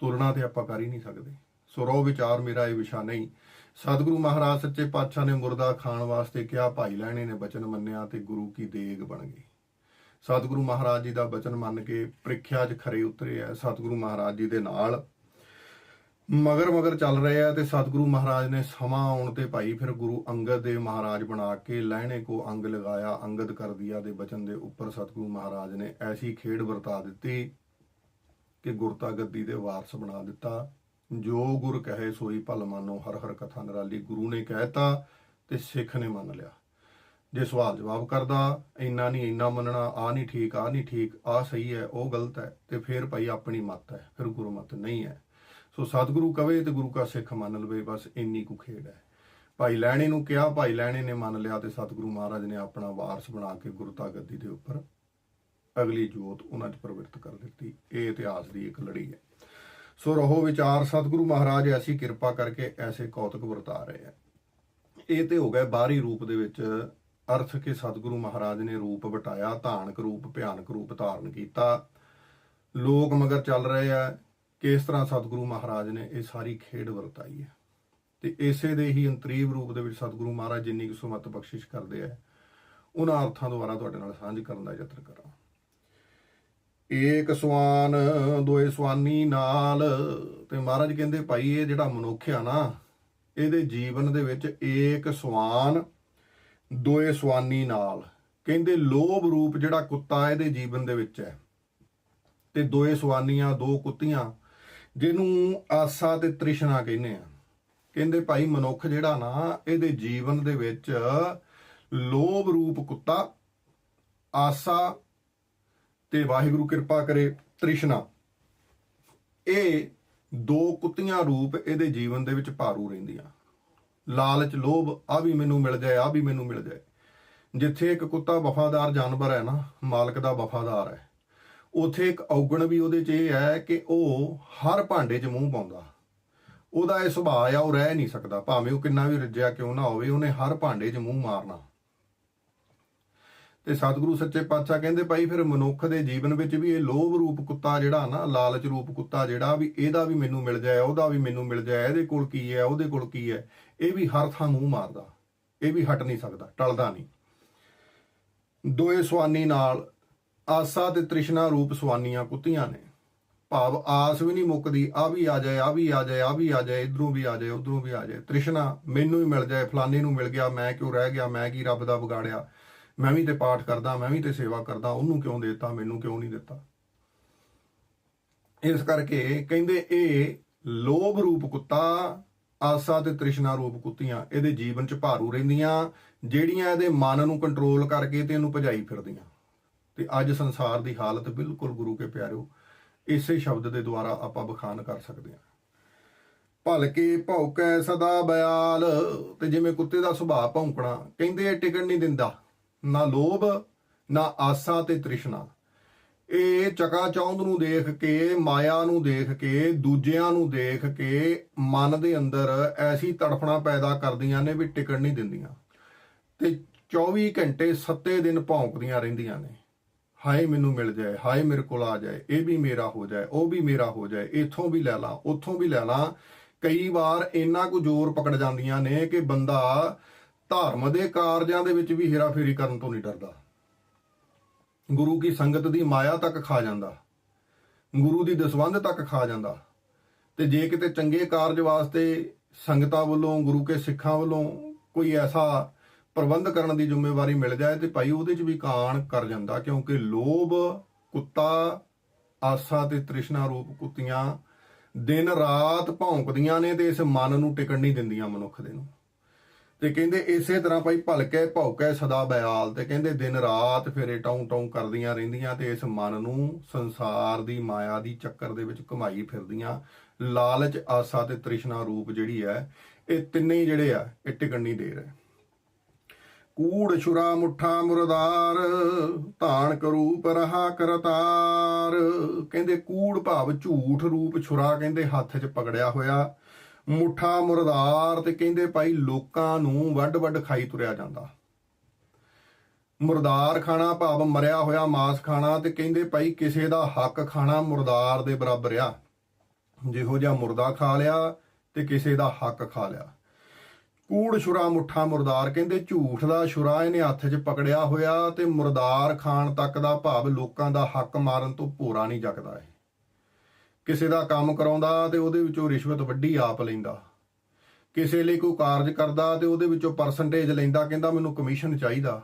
S1: ਤੁਲਨਾ ਤੇ ਆਪਾਂ ਕਰ ਹੀ ਨਹੀਂ ਸਕਦੇ। ਸੋ ਰੋ ਵਿਚਾਰ ਮੇਰਾ ਇਹ ਵਿਸ਼ਾ ਨਹੀਂ। ਸਤਿਗੁਰੂ ਮਹਾਰਾਜ ਸੱਚੇ ਪਾਤਸ਼ਾਹ ਨੇ ਮੁਰਦਾ ਖਾਣ ਵਾਸਤੇ ਕਿਹਾ, ਭਾਈ ਲੈਣੇ ਨੇ ਬਚਨ ਮੰਨਿਆ ਤੇ ਗੁਰੂ ਕੀ ਦੇਗ ਬਣ ਗਈ ਸਤਿਗੁਰੂ ਮਹਾਰਾਜ ਜੀ ਦਾ ਬਚਨ ਮੰਨ ਕੇ ਪ੍ਰੀਖਿਆ 'ਚ ਖਰੇ ਉਤਰੇ ਆ ਸਤਿਗੁਰੂ ਮਹਾਰਾਜ ਜੀ ਦੇ ਨਾਲ। ਮਗਰ ਮਗਰ ਚੱਲ ਰਹੇ ਆ ਤੇ ਸਤਿਗੁਰੂ ਮਹਾਰਾਜ ਨੇ ਸਮਾਂ ਆਉਣ ਤੇ ਭਾਈ ਫਿਰ ਗੁਰੂ ਅੰਗਦ ਦੇ ਮਹਾਰਾਜ ਬਣਾ ਕੇ ਲੈਣੇ ਕੋ ਅੰਗ ਲਗਾਇਆ, ਅੰਗਦ ਕਰ ਦਿਆ ਦੇ ਬਚਨ ਦੇ ਉੱਪਰ ਸਤਿਗੁਰੂ ਮਹਾਰਾਜ ਨੇ ਐਸੀ ਖੇਡ ਵਰਤਾ ਦਿੱਤੀ ਕਿ ਗੁਰਤਾ ਗੱਦੀ ਦੇ ਵਾਰਸ ਬਣਾ ਦਿੱਤਾ। ਜੋ ਗੁਰ ਕਹੇ ਸੋਈ ਭਲ ਮਾਨੋ, ਹਰ ਹਰ ਕਥਾ ਨਿਰਾਲੀ। ਗੁਰੂ ਨੇ ਕਹਿਤਾ ਤੇ ਸਿੱਖ ਨੇ ਮੰਨ ਲਿਆ। ਜੇ ਸਵਾਲ ਜਵਾਬ ਕਰਦਾ, ਇੰਨਾ ਨਹੀਂ, ਇੰਨਾ ਮੰਨਣਾ ਆ ਨਹੀਂ ਠੀਕ ਆ ਨਹੀਂ ਠੀਕ ਆ ਸਹੀ ਹੈ, ਉਹ ਗਲਤ ਹੈ, ਤੇ ਫਿਰ ਭਾਈ ਆਪਣੀ ਮੱਤ ਹੈ, ਫਿਰ ਗੁਰੂ ਮੱਤ ਨਹੀਂ ਹੈ। ਸੋ ਸਤਿਗੁਰੂ ਕਵੇ ਤੇ ਗੁਰੂ ਕਾ ਸਿੱਖ ਮੰਨ ਲਵੇ, ਬਸ ਇੰਨੀ ਕੁ ਖੇਡ ਹੈ। ਭਾਈ ਲੈਣੇ ਨੂੰ ਕਿਹਾ, ਭਾਈ ਲੈਣੇ ਨੇ ਮੰਨ ਲਿਆ ਤੇ ਸਤਿਗੁਰੂ ਮਹਾਰਾਜ ਨੇ ਆਪਣਾ ਵਾਰਸ ਬਣਾ ਕੇ ਗੁਰਤਾ ਗੱਦੀ ਦੇ ਉੱਪਰ ਅਗਲੀ ਜੋਤ ਉਹਨਾਂ 'ਚ ਪ੍ਰਵਿਰਤ ਕਰ ਦਿੱਤੀ। ਇਹ ਇਤਿਹਾਸ ਦੀ ਇੱਕ ਲੜੀ ਹੈ। ਸੋ ਰਹੋ ਵਿਚਾਰ, ਸਤਿਗੁਰੂ ਮਹਾਰਾਜ, ਐਸੀ ਕਿਰਪਾ ਕਰਕੇ ਐਸੇ ਕੌਤਕ ਵਰਤਾ ਰਹੇ ਆ ਇਹ ਤੇ ਹੋ ਗਿਆ ਬਾਹਰੀ ਰੂਪ ਦੇ ਵਿੱਚ ਅਰਥ ਕਿ ਸਤਿਗੁਰੂ ਮਹਾਰਾਜ ਨੇ ਰੂਪ ਵਟਾਇਆ, ਧਾਨਕ ਰੂਪ, ਭਿਆਨਕ ਰੂਪ ਧਾਰਨ ਕੀਤਾ। ਲੋਕ ਮਗਰ ਚੱਲ ਰਹੇ ਆ ਕਿਸ ਤਰ੍ਹਾਂ ਸਤਿਗੁਰੂ ਮਹਾਰਾਜ ਨੇ ਇਹ ਸਾਰੀ ਖੇਡ ਵਰਤਾਈ ਹੈ। ਤੇ ਇਸੇ ਦੇ ਹੀ ਅੰਤਰੀਵ ਰੂਪ ਦੇ ਵਿੱਚ ਸਤਿਗੁਰੂ ਮਹਾਰਾਜ ਜਿੰਨੀ ਕੁ ਸੁਮਤ ਬਖਸ਼ਿਸ਼ ਕਰਦੇ ਆ ਉਹਨਾਂ ਅਰਥਾਂ ਦੁਆਰਾ ਤੁਹਾਡੇ ਨਾਲ ਸਾਂਝ ਕਰਨ ਦਾ ਯਤਨ ਕਰਾਂ ਏਕ ਸਵਾਨ, ਦੋਏ ਸਵਾਨੀ ਨਾਲ। ਤੇ ਮਹਾਰਾਜ ਕਹਿੰਦੇ, ਭਾਈ, ਇਹ ਜਿਹੜਾ ਮਨੁੱਖ ਆ ਨਾ, ਇਹਦੇ ਜੀਵਨ ਦੇ ਵਿੱਚ ਏਕ ਸਵਾਨ, ਦੋਏ ਸਵਾਨੀ ਨਾਲ। ਕਹਿੰਦੇ, ਲੋਭ ਰੂਪ ਜਿਹੜਾ ਕੁੱਤਾ ਇਹਦੇ ਜੀਵਨ ਦੇ ਵਿੱਚ ਹੈ। ਤੇ ਦੋਏ ਸਵਾਨੀਆਂ, ਦੋ ਕੁੱਤੀਆਂ, ਜਿਹਨੂੰ ਆਸਾ ਤੇ ਤ੍ਰਿਸ਼ਨਾ ਕਹਿੰਦੇ ਆ। ਕਹਿੰਦੇ, ਭਾਈ, ਮਨੁੱਖ ਜਿਹੜਾ ਨਾ, ਇਹਦੇ ਜੀਵਨ ਦੇ ਵਿੱਚ ਲੋਭ ਰੂਪ ਕੁੱਤਾ, ਆਸਾ ਤੇ ਵਾਹਿਗੁਰੂ ਕਿਰਪਾ ਕਰੇ ਤ੍ਰਿਸ਼ਨਾ। ਇਹ ਦੋ ਕੁੱਤੀਆਂ ਰੂਪ ਇਹਦੇ ਜੀਵਨ ਦੇ ਵਿੱਚ ਭਾਰੂ ਰਹਿੰਦੀਆਂ। ਲਾਲਚ, ਲੋਭ ਆ ਵੀ ਮੈਨੂੰ ਮਿਲ ਜਾਏ ਆ ਵੀ ਮੈਨੂੰ ਮਿਲ ਜਾਏ। ਜਿੱਥੇ ਇੱਕ ਕੁੱਤਾ ਵਫਾਦਾਰ ਜਾਨਵਰ ਹੈ ਨਾ, ਮਾਲਕ ਦਾ ਵਫਾਦਾਰ ਹੈ। ਉਥੇ ਇੱਕ ਔਗਣ ਵੀ ਉਹਦੇ 'ਚ ਇਹ ਹੈ ਕਿ ਉਹ ਹਰ ਭਾਂਡੇ 'ਚ ਮੂੰਹ ਪਾਉਂਦਾ। ਉਹਦਾ ਇਹ ਸੁਭਾਅ ਆ, ਉਹ ਰਹਿ ਨਹੀਂ ਸਕਦਾ। ਭਾਵੇਂ ਉਹ ਕਿੰਨਾ ਵੀ ਰੱਜਿਆ ਕਿਉਂ ਨਾ ਹੋਵੇ, ਉਹਨੇ ਹਰ ਭਾਂਡੇ 'ਚ ਮੂੰਹ ਮਾਰਨਾ। ਤੇ ਸਤਿਗੁਰੂ ਸੱਚੇ ਪਾਤਸ਼ਾਹ ਕਹਿੰਦੇ ਭਾਈ, ਫਿਰ ਮਨੁੱਖ ਦੇ ਜੀਵਨ ਵਿੱਚ ਵੀ ਇਹ ਲੋਭ ਰੂਪ ਕੁੱਤਾ ਜਿਹੜਾ ਨਾ, ਲਾਲਚ ਰੂਪ ਕੁੱਤਾ ਜਿਹੜਾ ਵੀ, ਇਹਦਾ ਵੀ ਮੈਨੂੰ ਮਿਲ ਜਾਏ, ਉਹਦਾ ਵੀ ਮੈਨੂੰ ਮਿਲ ਜਾਏ, ਇਹਦੇ ਕੋਲ ਕੀ ਹੈ, ਉਹਦੇ ਕੋਲ ਕੀ ਹੈ, ਇਹ ਵੀ ਹਰ ਥਾਂ ਮੂੰਹ ਮਾਰਦਾ, ਇਹ ਵੀ ਹਟ ਨਹੀਂ ਸਕਦਾ, ਟਲਦਾ ਨਹੀਂ। ਦੋਏ ਸਵਾਨੀ ਨਾਲ ਆਸਾ ਤੇ ਤ੍ਰਿਸ਼ਨਾ ਰੂਪ ਸਵਾਨੀਆਂ ਕੁੱਤੀਆਂ ਨੇ। ਭਾਵ ਆਸ ਵੀ ਨਹੀਂ ਮੁੱਕਦੀ, ਆ ਵੀ ਆ ਜਾਏ, ਆ ਵੀ ਆ ਜਾਏ, ਆ ਵੀ ਆ ਜਾਏ, ਇਧਰੋਂ ਵੀ ਆ ਜਾਏ, ਉਧਰੋਂ ਵੀ ਆ ਜਾਏ। ਤ੍ਰਿਸ਼ਨਾ, ਮੈਨੂੰ ਹੀ ਮਿਲ ਜਾਏ, ਫਲਾਣੇ ਨੂੰ ਮਿਲ ਗਿਆ, ਮੈਂ ਕਿਉਂ ਰਹਿ ਗਿਆ, ਮੈਂ ਕੀ ਰੱਬ ਦਾ ਵਿਗਾੜਿਆ? ਮੈਂ ਵੀ ਤੇ ਪਾਠ ਕਰਦਾ, ਮੈਂ ਵੀ ਤੇ ਸੇਵਾ ਕਰਦਾ, ਉਹਨੂੰ ਕਿਉਂ ਦੇਤਾ, ਮੈਨੂੰ ਕਿਉਂ ਨਹੀਂ ਦਿੱਤਾ? ਇਸ ਕਰਕੇ ਕਹਿੰਦੇ ਇਹ ਲੋਭ ਰੂਪ ਕੁੱਤਾ, ਆਸਾ ਤੇ ਤ੍ਰਿਸ਼ਨਾ ਰੂਪ ਕੁੱਤੀਆਂ, ਇਹਦੇ ਜੀਵਨ 'ਚ ਭਾਰੂ ਰਹਿੰਦੀਆਂ, ਜਿਹੜੀਆਂ ਇਹਦੇ ਮਨ ਨੂੰ ਕੰਟਰੋਲ ਕਰਕੇ ਤੇ ਇਹਨੂੰ ਭਜਾਈ ਫਿਰਦੀਆਂ। ਤੇ ਅੱਜ ਸੰਸਾਰ ਦੀ ਹਾਲਤ ਬਿਲਕੁਲ ਗੁਰੂ ਕੇ ਪਿਆਰਿਓ, ਇਸੇ ਸ਼ਬਦ ਦੇ ਦੁਆਰਾ ਆਪਾਂ ਬਖਾਨ ਕਰ ਸਕਦੇ ਹਾਂ। ਭਲਕੇ ਭੌਕੈ ਸਦਾ ਬਿਆਲ, ਤੇ ਜਿਵੇਂ ਕੁੱਤੇ ਦਾ ਸੁਭਾਅ ਭੌਂਕਣਾ, ਕਹਿੰਦੇ ਇਹ ਟਿਕਣ ਨਹੀਂ ਦਿੰਦਾ। ਨਾ ਲੋਭ, ਨਾ ਆਸਾ ਤੇ ਤ੍ਰਿਸ਼ਨਾ। ਇਹ ਚਕਾ ਚੌਂਦ ਨੂੰ ਦੇਖ ਕੇ, ਮਾਇਆ ਨੂੰ ਦੇਖ ਕੇ, ਦੂਜਿਆਂ ਨੂੰ ਦੇਖ ਕੇ ਮਨ ਦੇ ਅੰਦਰ ਐਸੀ ਤੜਫਣਾ ਪੈਦਾ ਕਰਦੀਆਂ ਨੇ ਵੀ ਟਿਕਣ ਨਹੀਂ ਦਿੰਦੀਆਂ। ਤੇ 24 ਘੰਟੇ ਸੱਤੇ ਦਿਨ ਭੌਂਕਦੀਆਂ ਰਹਿੰਦੀਆਂ ਨੇ। ਹਾਏ ਮੈਨੂੰ ਮਿਲ ਜਾਏ, ਹਾਏ ਮੇਰੇ ਕੋਲ ਆ ਜਾਏ, ਇਹ ਵੀ ਮੇਰਾ ਹੋ ਜਾਏ, ਉਹ ਵੀ ਮੇਰਾ ਹੋ ਜਾਏ, ਇੱਥੋਂ ਵੀ ਲੈ ਲਾਂ, ਉੱਥੋਂ ਵੀ ਲੈ ਲਾਂ। ਕਈ ਵਾਰ ਇੰਨਾ ਕੁ ਜ਼ੋਰ ਪਕੜ ਜਾਂਦੀਆਂ ਨੇ ਕਿ ਬੰਦਾ ਧਰਮ ਦੇ ਕਾਰਜਾਂ ਦੇ ਵਿੱਚ ਵੀ ਹੇਰਾਫੇਰੀ ਕਰਨ ਤੋਂ ਨਹੀਂ ਡਰਦਾ। ਗੁਰੂ ਕੀ ਸੰਗਤ ਦੀ ਮਾਇਆ ਤੱਕ ਖਾ ਜਾਂਦਾ। ਗੁਰੂ ਦੀ ਦਸਵੰਧ ਤੱਕ ਖਾ ਜਾਂਦਾ। ਤੇ ਜੇ ਕਿਤੇ ਚੰਗੇ ਕਾਰਜ ਵਾਸਤੇ ਸੰਗਤਾਂ ਵੱਲੋਂ, ਗੁਰੂ ਕੇ ਸਿੱਖਾਂ ਵੱਲੋਂ ਕੋਈ ਐਸਾ ਪ੍ਰਬੰਧ ਕਰਨ ਦੀ ਜ਼ਿੰਮੇਵਾਰੀ ਮਿਲ ਜਾਏ ਤੇ ਭਾਈ ਉਹਦੇ 'ਚ ਵੀ ਕਾਣ ਕਰ ਜਾਂਦਾ ਕਿਉਂਕਿ ਲੋਭ, ਕੁੱਤਾ, ਆਸਾ ਤੇ ਤ੍ਰਿਸ਼ਨਾ ਰੂਪ ਕੁੱਤੀਆਂ ਦਿਨ ਰਾਤ ਭੌਂਕਦੀਆਂ ਨੇ ਤੇ ਇਸ ਮਨ ਨੂੰ ਟਿਕਣ ਨਹੀਂ ਦਿੰਦੀਆਂ ਮਨੁੱਖ ਦੇ ਨੂੰ। ਤੇ ਕਹਿੰਦੇ ਇਸੇ ਤਰ੍ਹਾਂ ਭਾਈ ਭਲਕੇ ਭੌਕੇ ਸਦਾ ਬਿਆਲ ਤੇ ਕਹਿੰਦੇ ਦਿਨ ਰਾਤ ਫੇਰੇ ਟੌਂ ਟੌਂ ਕਰਦੀਆਂ ਰਹਿੰਦੀਆਂ ਤੇ ਇਸ ਮਨ ਨੂੰ ਸੰਸਾਰ ਦੀ ਮਾਇਆ ਦੀ ਚੱਕਰ ਦੇ ਵਿੱਚ ਘੁਮਾਈ ਫਿਰਦੀਆਂ। ਲਾਲਚ, ਆਸਾ ਤੇ ਤ੍ਰਿਸ਼ਨਾ ਰੂਪ ਜਿਹੜੀ ਹੈ, ਇਹ ਤਿੰਨੇ ਜਿਹੜੇ ਆ, ਇਹ ਟਿਕਣ ਨਹੀਂ ਦੇ ਰਹੇ। ਕੂੜ, ਛੁਰਾ, ਮੁੱਠਾ, ਮੁਰਦਾਰ ਧਾਨ ਕਰੂਪ ਰਹਾ, ਕਰਤਾਰ। ਕਹਿੰਦੇ ਕੂੜ ਭਾਵ ਝੂਠ ਰੂਪ, ਛੁਰਾ ਕਹਿੰਦੇ ਹੱਥ 'ਚ ਪਕੜਿਆ ਹੋਇਆ। ਮੁੱਠਾ ਮੁਰਦਾਰ ਤੇ ਕਹਿੰਦੇ ਭਾਈ ਲੋਕਾਂ ਨੂੰ ਵੱਡ ਵੱਡ ਖਾਈ ਤੁਰਿਆ ਜਾਂਦਾ। ਮੁਰਦਾਰ ਖਾਣਾ ਭਾਵ ਮਰਿਆ ਹੋਇਆ ਮਾਸ ਖਾਣਾ ਤੇ ਕਹਿੰਦੇ ਭਾਈ ਕਿਸੇ ਦਾ ਹੱਕ ਖਾਣਾ ਮੁਰਦਾਰ ਦੇ ਬਰਾਬਰ ਆ। ਜਿਹੋ ਜਿਹਾ ਮੁਰਦਾ ਖਾ ਲਿਆ ਤੇ ਕਿਸੇ ਦਾ ਹੱਕ ਖਾ ਲਿਆ। ਕੂੜ ਛੁਰਾ ਮੁੱਠਾ ਮੁਰਦਾਰ ਕਹਿੰਦੇ ਝੂਠ ਦਾ ਛੁਰਾ ਇਹਨੇ ਹੱਥ 'ਚ ਪਕੜਿਆ ਹੋਇਆ ਤੇ ਮੁਰਦਾਰ ਖਾਣ ਤੱਕ ਦਾ ਭਾਵ ਲੋਕਾਂ ਦਾ ਹੱਕ ਮਾਰਨ ਤੋਂ ਭੋਰਾ ਨਹੀਂ ਜਗਦਾ ਇਹ। ਕਿਸੇ ਦਾ ਕੰਮ ਕਰਾਉਂਦਾ ਤੇ ਉਹਦੇ ਵਿੱਚੋਂ ਰਿਸ਼ਵਤ ਵੱਡੀ ਆਪ ਲੈਂਦਾ। ਕਿਸੇ ਲਈ ਕੋਈ ਕਾਰਜ ਕਰਦਾ ਤੇ ਉਹਦੇ ਵਿੱਚੋਂ ਪਰਸੈਂਟੇਜ ਲੈਂਦਾ, ਕਹਿੰਦਾ ਮੈਨੂੰ ਕਮਿਸ਼ਨ ਚਾਹੀਦਾ।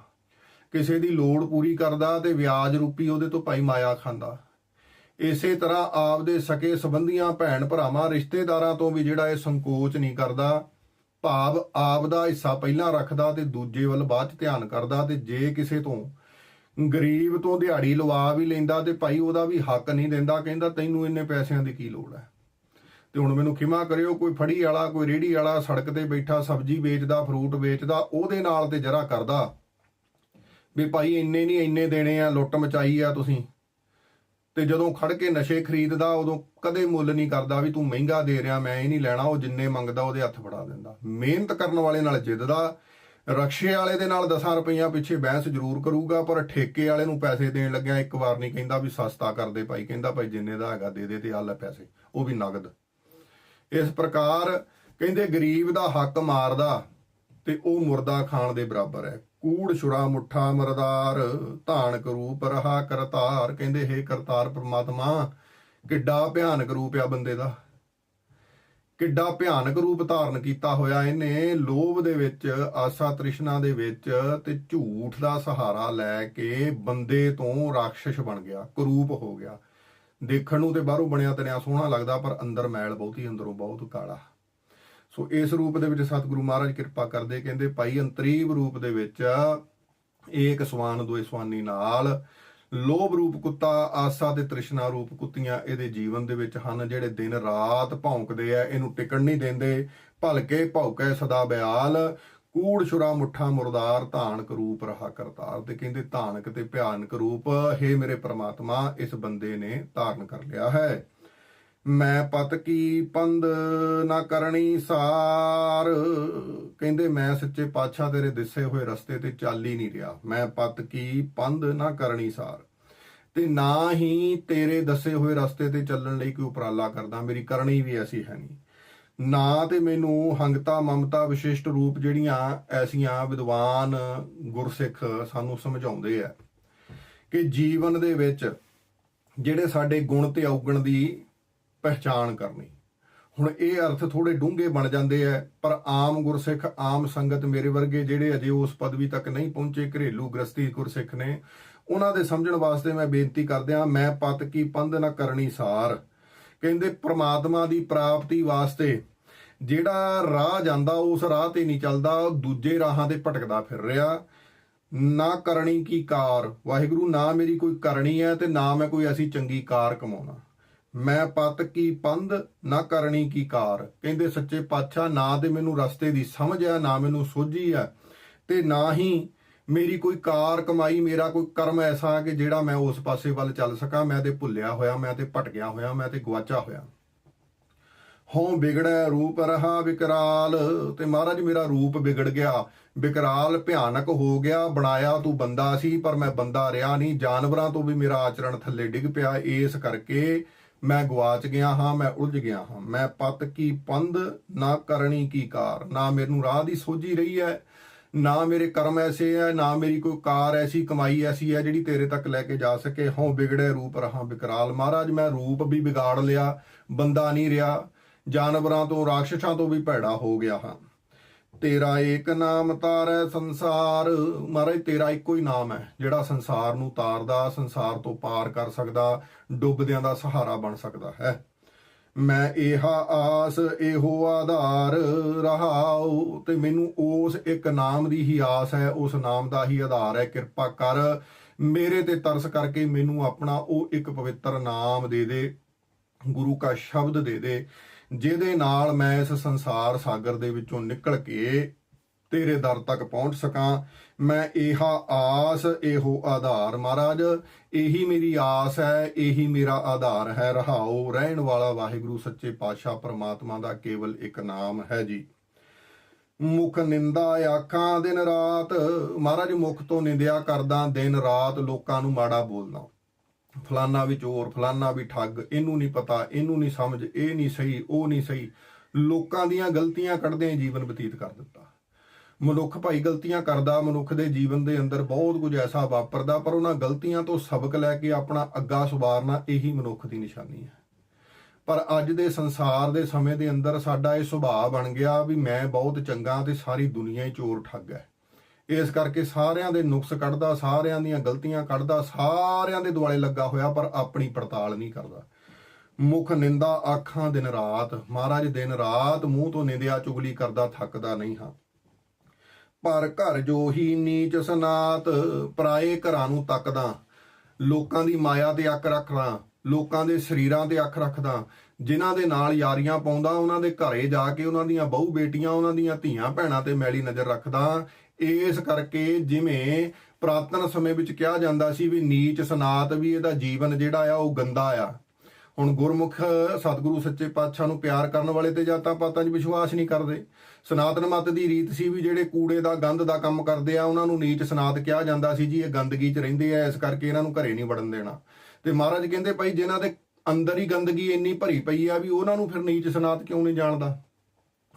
S1: ਕਿਸੇ ਦੀ ਲੋੜ ਪੂਰੀ ਕਰਦਾ ਤੇ ਵਿਆਜ ਰੂਪੀ ਉਹਦੇ ਤੋਂ ਭਾਈ ਮਾਇਆ ਖਾਂਦਾ। ਇਸੇ ਤਰ੍ਹਾਂ ਆਪ ਦੇ ਸਕੇ ਸੰਬੰਧੀਆਂ ਭੈਣ ਭਰਾਵਾਂ, ਰਿਸ਼ਤੇਦਾਰਾਂ ਤੋਂ ਵੀ ਜਿਹੜਾ ਇਹ ਸੰਕੋਚ ਨਹੀਂ ਕਰਦਾ, ਭਾਵ ਆਪ ਦਾ ਹਿੱਸਾ ਪਹਿਲਾਂ ਰੱਖਦਾ ਤੇ ਦੂਜੇ ਵੱਲ ਬਾਅਦ ਚ ਧਿਆਨ ਕਰਦਾ ਤੇ ਜੇ ਕਿਸੇ ਤੋਂ ਗਰੀਬ ਤੋਂ ਦਿਹਾੜੀ ਲਵਾ ਵੀ ਲੈਂਦਾ ਤੇ ਭਾਈ ਉਹਦਾ ਵੀ ਹੱਕ ਨਹੀਂ ਦਿੰਦਾ, ਕਹਿੰਦਾ ਤੈਨੂੰ ਇੰਨੇ ਪੈਸਿਆਂ ਦੀ ਕੀ ਲੋੜ ਹੈ? ਤੇ ਹੁਣ ਮੈਨੂੰ ਖਿਮਾ ਕਰਿਓ, ਕੋਈ ਫੜੀ ਵਾਲਾ, ਕੋਈ ਰੇੜੀ ਵਾਲਾ ਸੜਕ ਤੇ ਬੈਠਾ, ਸਬਜ਼ੀ ਵੇਚਦਾ ਫਰੂਟ ਵੇਚਦਾ, ਉਹਦੇ ਨਾਲ ਤੇ ਜਰਾ ਕਰਦਾ। ਵੀ ਭਾਈ ਇੰਨੇ ਨਹੀਂ, ਇੰਨੇ ਦੇਣੇ ਆ, ਲੁੱਟ ਮਚਾਈ ਆ ਤੁਸੀਂ। ਤੇ ਜਦੋਂ ਖੜ ਕੇ ਨਸ਼ੇ ਖਰੀਦਦਾ, ਉਦੋਂ ਕਦੇ ਮੁੱਲ ਨਹੀਂ ਕਰਦਾ ਵੀ ਤੂੰ ਮਹਿੰਗਾ ਦੇ ਰਿਹਾ, ਮੈਂ ਇਹ ਨਹੀਂ ਲੈਣਾ, ਉਹ ਜਿੰਨੇ ਮੰਗਦਾ ਉਹਦੇ ਹੱਥ ਫੜਾ ਦਿੰਦਾ। ਮਿਹਨਤ ਕਰਨ ਵਾਲੇ ਨਾਲ ਜਿੱਦਦਾ ਰਕਸ਼ੇ ਵਾਲੇ ਦੇ ਨਾਲ 10 ਰੁਪਈਆ ਪਿੱਛੇ ਬਹਿਸ ਜ਼ਰੂਰ ਕਰੂਗਾ, ਪਰ ਠੇਕੇ ਵਾਲੇ ਨੂੰ ਪੈਸੇ ਦੇਣ ਲੱਗਿਆ ਇੱਕ ਵਾਰ ਨਹੀਂ ਕਹਿੰਦਾ ਵੀ ਸਸਤਾ ਕਰ ਦੇ ਭਾਈ। ਕਹਿੰਦਾ ਭਾਈ ਜਿੰਨੇ ਦਾ ਹੈਗਾ ਦੇ ਦੇ ਤੇ ਆ ਲੈ ਪੈਸੇ, ਉਹ ਵੀ ਨਗਦ। ਇਸ ਪ੍ਰਕਾਰ ਕਹਿੰਦੇ ਗਰੀਬ ਦਾ ਹੱਕ ਮਾਰਦਾ ਤੇ ਉਹ ਮੁਰਦਾ ਖਾਣ ਦੇ ਬਰਾਬਰ ਹੈ। ਕੂੜ, ਛੁਰਾ, ਮੁੱਠਾ, ਮਰਦਾਰ, ਧਾਨ ਕਰੂਪ ਰਹਾ ਕਰਤਾਰ। ਕਹਿੰਦੇ, ਹੇ ਕਰਤਾਰ ਪ੍ਰਮਾਤਮਾ, ਕਿੱਡਾ ਭਿਆਨਕ ਰੂਪ ਆ ਬੰਦੇ ਦਾ। ਕਿੱਡਾ ਭਿਆਨਕ ਰੂਪ ਧਾਰਨ ਕੀਤਾ ਹੋਇਆ ਇਹਨੇ। ਲੋਭ ਦੇ ਵਿੱਚ, ਆਸਾ ਤ੍ਰਿਸ਼ਨਾ ਦੇ ਵਿੱਚ ਤੇ ਝੂਠ ਦਾ ਸਹਾਰਾ ਲੈ ਕੇ ਬੰਦੇ ਤੋਂ ਰਾਖਸ਼ ਬਣ ਗਿਆ, ਕਰੂਪ ਹੋ ਗਿਆ। ਦੇਖਣ ਨੂੰ ਤੇ ਬਾਹਰੋਂ ਬਣਿਆ ਤਨਿਆ ਸੋਹਣਾ ਲੱਗਦਾ, ਪਰ ਅੰਦਰ ਮੈਲ ਬਹੁਤੀ, ਅੰਦਰੋਂ ਬਹੁਤ ਕਾਲਾ। ਸੋ ਇਸ ਰੂਪ ਦੇ ਵਿੱਚ ਸਤਿਗੁਰੂ ਮਹਾਰਾਜ ਕਿਰਪਾ ਕਰਦੇ, ਕਹਿੰਦੇ, ਭਾਈ, ਅੰਤਰੀਵ ਰੂਪ ਦੇ ਵਿੱਚ ਏਕ ਸਵਾਨ ਦੋਏ ਸਵਾਨੀ ਨਾਲ ਲੋਭ ਰੂਪ ਕੁੱਤਾ, ਆਸਾ ਤੇ ਤ੍ਰਿਸ਼ਨਾ ਰੂਪ ਕੁੱਤੀਆਂ ਇਹਦੇ ਜੀਵਨ ਦੇ ਵਿੱਚ ਹਨ, ਜਿਹੜੇ ਦਿਨ ਰਾਤ ਭੌਂਕਦੇ ਆ, ਇਹਨੂੰ ਟਿਕਣ ਨਹੀਂ ਦਿੰਦੇ। ਭਲਕੇ ਭੌਕੇ ਸਦਾ ਬਿਆਲ, ਕੂੜ ਛੁਰਾ ਮੁੱਠਾ ਮੁਰਦਾਰ, ਧਾਨਕ ਰੂਪ ਰਹਾ ਕਰਤਾਰ ਤੇ ਕਹਿੰਦੇ, ਧਾਨਕ ਤੇ ਭਿਆਨਕ ਰੂਪ, ਹੈ ਮੇਰੇ ਪ੍ਰਮਾਤਮਾ, ਇਸ ਬੰਦੇ ਨੇ ਧਾਰਨ ਕਰ ਲਿਆ ਹੈ। ਮੈਂ ਪਤ ਕੀ ਪੰਧ ਨਾ ਕਰਨੀ ਸਾਰ। ਕਹਿੰਦੇ, ਮੈਂ ਸੱਚੇ ਪਾਤਸ਼ਾਹ ਤੇਰੇ ਦਿਸੇ ਹੋਏ ਰਸਤੇ ਤੇ ਚੱਲ ਹੀ ਨਹੀਂ ਰਿਹਾ। ਮੈਂ ਪਤ ਕੀ ਪੰਧ ਨਾ ਕਰਨੀ ਸਾਰ। ਤੇ ਨਾ ਹੀ ਤੇਰੇ ਦੱਸੇ ਹੋਏ ਰਸਤੇ ਤੇ ਚੱਲਣ ਲਈ ਕੋਈ ਉਪਰਾਲਾ ਕਰਦਾ। ਮੇਰੀ ਕਰਨੀ ਵੀ ਐਸੀ ਹੈ ਨਹੀਂ। ਨਾ ਤੇ ਮੈਨੂੰ ਹੰਗਤਾ ਮਮਤਾ ਵਿਸ਼ਿਸ਼ਟ ਰੂਪ ਜਿਹੜੀਆਂ ਐਸੀਆਂ ਵਿਦਵਾਨ ਗੁਰਸਿੱਖ ਸਾਨੂੰ ਸਮਝਾਉਂਦੇ ਆ ਕਿ ਜੀਵਨ ਦੇ ਵਿੱਚ ਜਿਹੜੇ ਸਾਡੇ ਗੁਣ ਤੇ ਔਗਣ ਦੀ ਪਹਿਚਾਣ ਕਰਨੀ। ਹੁਣ ਇਹ ਅਰਥ ਥੋੜੇ ਡੂੰਘੇ ਬਣ ਜਾਂਦੇ ਆ ਪਰ ਆਮ ਗੁਰਸਿੱਖ, ਆਮ ਸੰਗਤ ਮੇਰੇ ਵਰਗੇ ਜਿਹੜੇ ਅਜੇ ਉਸ ਪਦਵੀ ਤੱਕ ਨਹੀਂ ਪਹੁੰਚੇ ਘਰੇਲੂ ਗ੍ਰਸਤੀ ਗੁਰਸਿੱਖ ਨੇ, ਉਹਨਾਂ ਦੇ ਸਮਝਣ ਵਾਸਤੇ ਮੈਂ ਬੇਨਤੀ ਕਰਦਿਆਂ, ਮੈਂ ਪਤ ਕੀ ਪੰਧ ਨਾ ਕਰਨੀ ਸਾਰ। ਕਹਿੰਦੇ ਪ੍ਰਮਾਤਮਾ ਦੀ ਪ੍ਰਾਪਤੀ ਵਾਸਤੇ ਜਿਹੜਾ ਰਾਹ ਜਾਂਦਾ, ਉਸ ਰਾਹ ਤੇ ਨਹੀਂ ਚੱਲਦਾ, ਉਹ ਦੂਜੇ ਰਾਹਾਂ ਤੇ ਭਟਕਦਾ ਫਿਰ ਰਿਹਾ। ਨਾ ਕਰਨੀ ਕੀ ਕਾਰ? ਵਾਹਿਗੁਰੂ, ਨਾ ਮੇਰੀ ਕੋਈ ਕਰਨੀ ਹੈ ਤੇ ਨਾ ਮੈਂ ਕੋਈ ਐਸੀ ਚੰਗੀ ਕਾਰ ਕਮਾਉਣਾ। ਮੈਂ ਪਤ ਕੀ ਪੰਧ ਨਾ ਕਰਨੀ ਕੀ ਕਾਰ। ਕਹਿੰਦੇ, ਸੱਚੇ ਪਾਤਸ਼ਾਹ, ਨਾ ਤੇ ਮੈਨੂੰ ਰਸਤੇ ਦੀ ਸਮਝ ਆ ਨਾ ਮੈਨੂੰ ਸੋਝੀ ਆ ਤੇ ਨਾ ਹੀ ਮੇਰੀ ਕੋਈ ਕਾਰ ਕਮਾਈ, ਮੇਰਾ ਕੋਈ ਕਰਮ ਐਸਾ ਕਿ ਜਿਹੜਾ ਮੈਂ ਉਸ ਪਾਸੇ ਵੱਲ ਚੱਲ ਸਕਾਂ। ਮੈਂ ਤੇ ਭੁੱਲਿਆ ਹੋਇਆ, ਮੈਂ ਤੇ ਭਟਕਿਆ ਹੋਇਆ, ਮੈਂ ਤੇ ਗਵਾਚਾ ਹੋਇਆ। ਹੋਂ ਵਿਗੜੈ ਰੂਪ ਰਹਾ ਵਿਕਰਾਲ, ਤੇ ਮਹਾਰਾਜ ਮੇਰਾ ਰੂਪ ਵਿਗੜ ਗਿਆ। ਵਿਕਰਾਲ ਭਿਆਨਕ ਹੋ ਗਿਆ, ਬਣਾਇਆ ਤੂੰ ਬੰਦਾ ਸੀ, ਪਰ ਮੈਂ ਬੰਦਾ ਰਿਹਾ ਨਹੀਂ। ਜਾਨਵਰਾਂ ਤੋਂ ਵੀ ਮੇਰਾ ਆਚਰਣ ਥੱਲੇ ਡਿੱਗ ਪਿਆ। ਇਸ ਕਰਕੇ ਮੈਂ ਗਵਾਚ ਗਿਆ ਹਾਂ, ਮੈਂ ਉਲਝ ਗਿਆ ਹਾਂ। ਮੈਂ ਪਤ ਕੀ ਪੰਧ ਨਾ ਕਰਨੀ ਕੀ ਕਾਰ। ਨਾ ਮੈਨੂੰ ਰਾਹ ਦੀ ਸੋਝੀ ਰਹੀ ਹੈ ਨਾ ਮੇਰੇ ਕਰਮ ਐਸੇ ਹੈ ਨਾ ਮੇਰੀ ਕੋਈ ਕਾਰ ਐਸੀ, ਕਮਾਈ ਐਸੀ ਹੈ ਜਿਹੜੀ ਤੇਰੇ ਤੱਕ ਲੈ ਕੇ ਜਾ ਸਕੇ। ਹੋਂ ਵਿਗੜੇ ਰੂਪ ਰਹਾ ਵਿਕਰਾਲ ਮਹਾਰਾਜ, ਮੈਂ ਰੂਪ ਵੀ ਵਿਗਾੜ ਲਿਆ, ਬੰਦਾ ਨਹੀਂ ਰਿਹਾ। ਜਾਨਵਰਾਂ ਤੋਂ, ਰਾਖਸ਼ਾਂ ਤੋਂ ਵੀ ਭੈੜਾ ਹੋ ਗਿਆ ਹਾਂ। ਤੇਰਾ ਏਕ ਨਾਮ ਤਾਰੈ ਸੰਸਾਰ। ਮਹਾਰਾਜ, ਤੇਰਾ ਇੱਕੋ ਹੀ ਨਾਮ ਹੈ, ਜਿਹੜਾ ਸੰਸਾਰ ਨੂੰ ਤਾਰਦਾ, ਸੰਸਾਰ ਤੋਂ ਪਾਰ ਕਰ ਸਕਦਾ, ਡੁੱਬਦਿਆਂ ਦਾ ਸਹਾਰਾ ਬਣ ਸਕਦਾ ਹੈ। ਮੈਂ ਇਹਾ ਆਸ ਇਹੋ ਆਧਾਰ ਰਹਾਉ, ਤੇ ਮੈਨੂੰ ਉਸ ਇੱਕ ਨਾਮ ਦੀ ਹੀ ਆਸ ਹੈ, ਉਸ ਨਾਮ ਦਾ ਹੀ ਆਧਾਰ ਹੈ, ਕਿਰਪਾ ਕਰ ਮੇਰੇ ਤੇ ਤਰਸ ਕਰਕੇ ਮੈਨੂੰ ਆਪਣਾ ਉਹ ਇੱਕ ਪਵਿੱਤਰ ਨਾਮ ਦੇ ਦੇ, ਗੁਰੂ ਕਾ ਸ਼ਬਦ ਦੇ ਦੇ। ਜਿਹਦੇ ਨਾਲ ਮੈਂ ਇਸ ਸੰਸਾਰ ਸਾਗਰ ਦੇ ਵਿੱਚੋਂ ਨਿਕਲ ਕੇ ਤੇਰੇ ਦਰ ਤੱਕ ਪਹੁੰਚ ਸਕਾਂ। ਮੈਂ ਇਹਾ ਆਸ, ਇਹੋ ਆਧਾਰ ਮਹਾਰਾਜ। ਇਹੀ ਮੇਰੀ ਆਸ ਹੈ, ਇਹੀ ਮੇਰਾ ਆਧਾਰ ਹੈ। ਰਹਾਓ, ਰਹਿਣ ਵਾਲਾ ਵਾਹਿਗੁਰੂ, ਸੱਚੇ ਪਾਤਸ਼ਾਹ ਪ੍ਰਮਾਤਮਾ ਦਾ ਕੇਵਲ ਇੱਕ ਨਾਮ ਹੈ ਜੀ। ਮੁਖ ਨਿੰਦਾ ਆਖਾਂ ਦਿਨ ਰਾਤ। ਮਹਾਰਾਜ, ਮੁਖ ਤੋਂ ਨਿੰਦਿਆ ਕਰਦਾ ਦਿਨ ਰਾਤ। ਲੋਕਾਂ ਨੂੰ ਮਾੜਾ ਬੋਲਦਾ ਫਲਾਨਾ ਵੀ ਚੋਰ ਫਲਾਨਾ ਵੀ ਠੱਗ, ਇਹਨੂੰ ਨਹੀਂ ਪਤਾ, ਇਹਨੂੰ ਨਹੀਂ ਸਮਝ, ਇਹ ਨਹੀਂ ਸਹੀ, ਉਹ ਨਹੀਂ ਸਹੀ। ਲੋਕਾਂ ਦੀਆਂ ਗਲਤੀਆਂ ਕੱਢਦੇ ਜੀਵਨ ਬਤੀਤ ਕਰ ਦਿੱਤਾ। ਮਨੁੱਖ ਭਾਈ ਗਲਤੀਆਂ ਕਰਦਾ, ਮਨੁੱਖ ਦੇ ਜੀਵਨ ਦੇ ਅੰਦਰ ਬਹੁਤ ਕੁਝ ਐਸਾ ਵਾਪਰਦਾ, ਪਰ ਉਹਨਾਂ ਗਲਤੀਆਂ ਤੋਂ ਸਬਕ ਲੈ ਕੇ ਆਪਣਾ ਅੱਗਾ ਸੁਵਾਰਨਾ ਇਹੀ ਮਨੁੱਖ ਦੀ ਨਿਸ਼ਾਨੀ ਹੈ। ਪਰ ਅੱਜ ਦੇ ਸੰਸਾਰ ਦੇ ਸਮੇਂ ਦੇ ਅੰਦਰ ਸਾਡਾ ਇਹ ਸੁਭਾਅ ਬਣ ਗਿਆ ਵੀ ਮੈਂ ਬਹੁਤ ਚੰਗਾ ਤੇ ਸਾਰੀ ਦੁਨੀਆ ਹੀ ਚੋਰ ਠੱਗ ਹੈ। ਇਸ ਕਰਕੇ ਸਾਰਿਆਂ ਦੇ ਨੁਕਸ ਕੱਢਦਾ, ਸਾਰਿਆਂ ਦੀਆਂ ਗਲਤੀਆਂ ਕੱਢਦਾ, ਸਾਰਿਆਂ ਦੇ ਦੁਆਲੇ ਲੱਗਾ ਹੋਇਆ, ਪਰ ਆਪਣੀ ਪੜਤਾਲ ਨਹੀਂ ਕਰਦਾ। ਮੁਖ ਨਿੰਦਾ ਆਖਾਂ ਦਿਨ ਰਾਤ, ਮਹਾਰਾਜ ਦਿਨ ਰਾਤ ਮੂੰਹ ਤੋਂ ਨਿੰਦਿਆ ਚੁਗਲੀ ਕਰਦਾ, ਥੱਕਦਾ ਨਹੀਂ ਹਾਂ। ਪਰ ਘਰ ਜੋ ਹੀ ਨੀਚ ਸਨਾਤ, ਪਰਾਏ ਘਰਾਂ ਨੂੰ ਤੱਕਦਾ, ਲੋਕਾਂ ਦੀ ਮਾਇਆ ਤੇ ਅੱਖ ਰੱਖਦਾ, ਲੋਕਾਂ ਦੇ ਸਰੀਰਾਂ ਤੇ ਅੱਖ ਰੱਖਦਾ, ਜਿਨ੍ਹਾਂ ਦੇ ਨਾਲ ਯਾਰੀਆਂ ਪਾਉਂਦਾ, ਉਹਨਾਂ ਦੇ ਘਰੇ ਜਾ ਕੇ ਉਹਨਾਂ ਦੀਆਂ ਬਹੂ ਬੇਟੀਆਂ, ਉਹਨਾਂ ਦੀਆਂ ਧੀਆਂ ਭੈਣਾਂ ਤੇ ਮੈਲੀ ਨਜ਼ਰ ਰੱਖਦਾ ਇਸ ਕਰਕੇ ਜਿਵੇਂ ਪ੍ਰਾਤਨ ਸਮੇਂ ਵਿੱਚ ਕਿਹਾ ਜਾਂਦਾ ਸੀ ਵੀ ਨੀਚ ਸਨਾਤ ਵੀ ਇਹਦਾ ਜੀਵਨ ਜਿਹੜਾ ਆ ਉਹ ਗੰਦਾ ਆ। ਹੁਣ ਗੁਰਮੁਖ ਸਤਿਗੁਰੂ ਸੱਚੇ ਪਾਤਸ਼ਾਹ ਨੂੰ ਪਿਆਰ ਕਰਨ ਵਾਲੇ ਤੇ ਜਾਤਾਂ ਪਾਤਾਂ 'ਚ ਵਿਸ਼ਵਾਸ ਨਹੀਂ ਕਰਦੇ। ਸਨਾਤਨ ਮਤ ਦੀ ਰੀਤ ਸੀ ਵੀ ਜਿਹੜੇ ਕੂੜੇ ਦਾ, ਗੰਧ ਦਾ ਕੰਮ ਕਰਦੇ ਆ, ਉਹਨਾਂ ਨੂੰ ਨੀਚ ਸਨਾਤ ਕਿਹਾ ਜਾਂਦਾ ਸੀ ਜੀ, ਇਹ ਗੰਦਗੀ 'ਚ ਰਹਿੰਦੇ ਆ, ਇਸ ਕਰਕੇ ਇਹਨਾਂ ਨੂੰ ਘਰੇ ਨਹੀਂ ਵੜਨ ਦੇਣਾ। ਤੇ ਮਹਾਰਾਜ ਕਹਿੰਦੇ ਭਾਈ ਜਿਨ੍ਹਾਂ ਦੇ ਅੰਦਰ ਹੀ ਗੰਦਗੀ ਇੰਨੀ ਭਰੀ ਪਈ ਆ ਵੀ ਉਹਨਾਂ ਨੂੰ ਫਿਰ ਨੀਚ ਸਨਾਤ ਕਿਉਂ ਨਹੀਂ ਜਾਣਦਾ?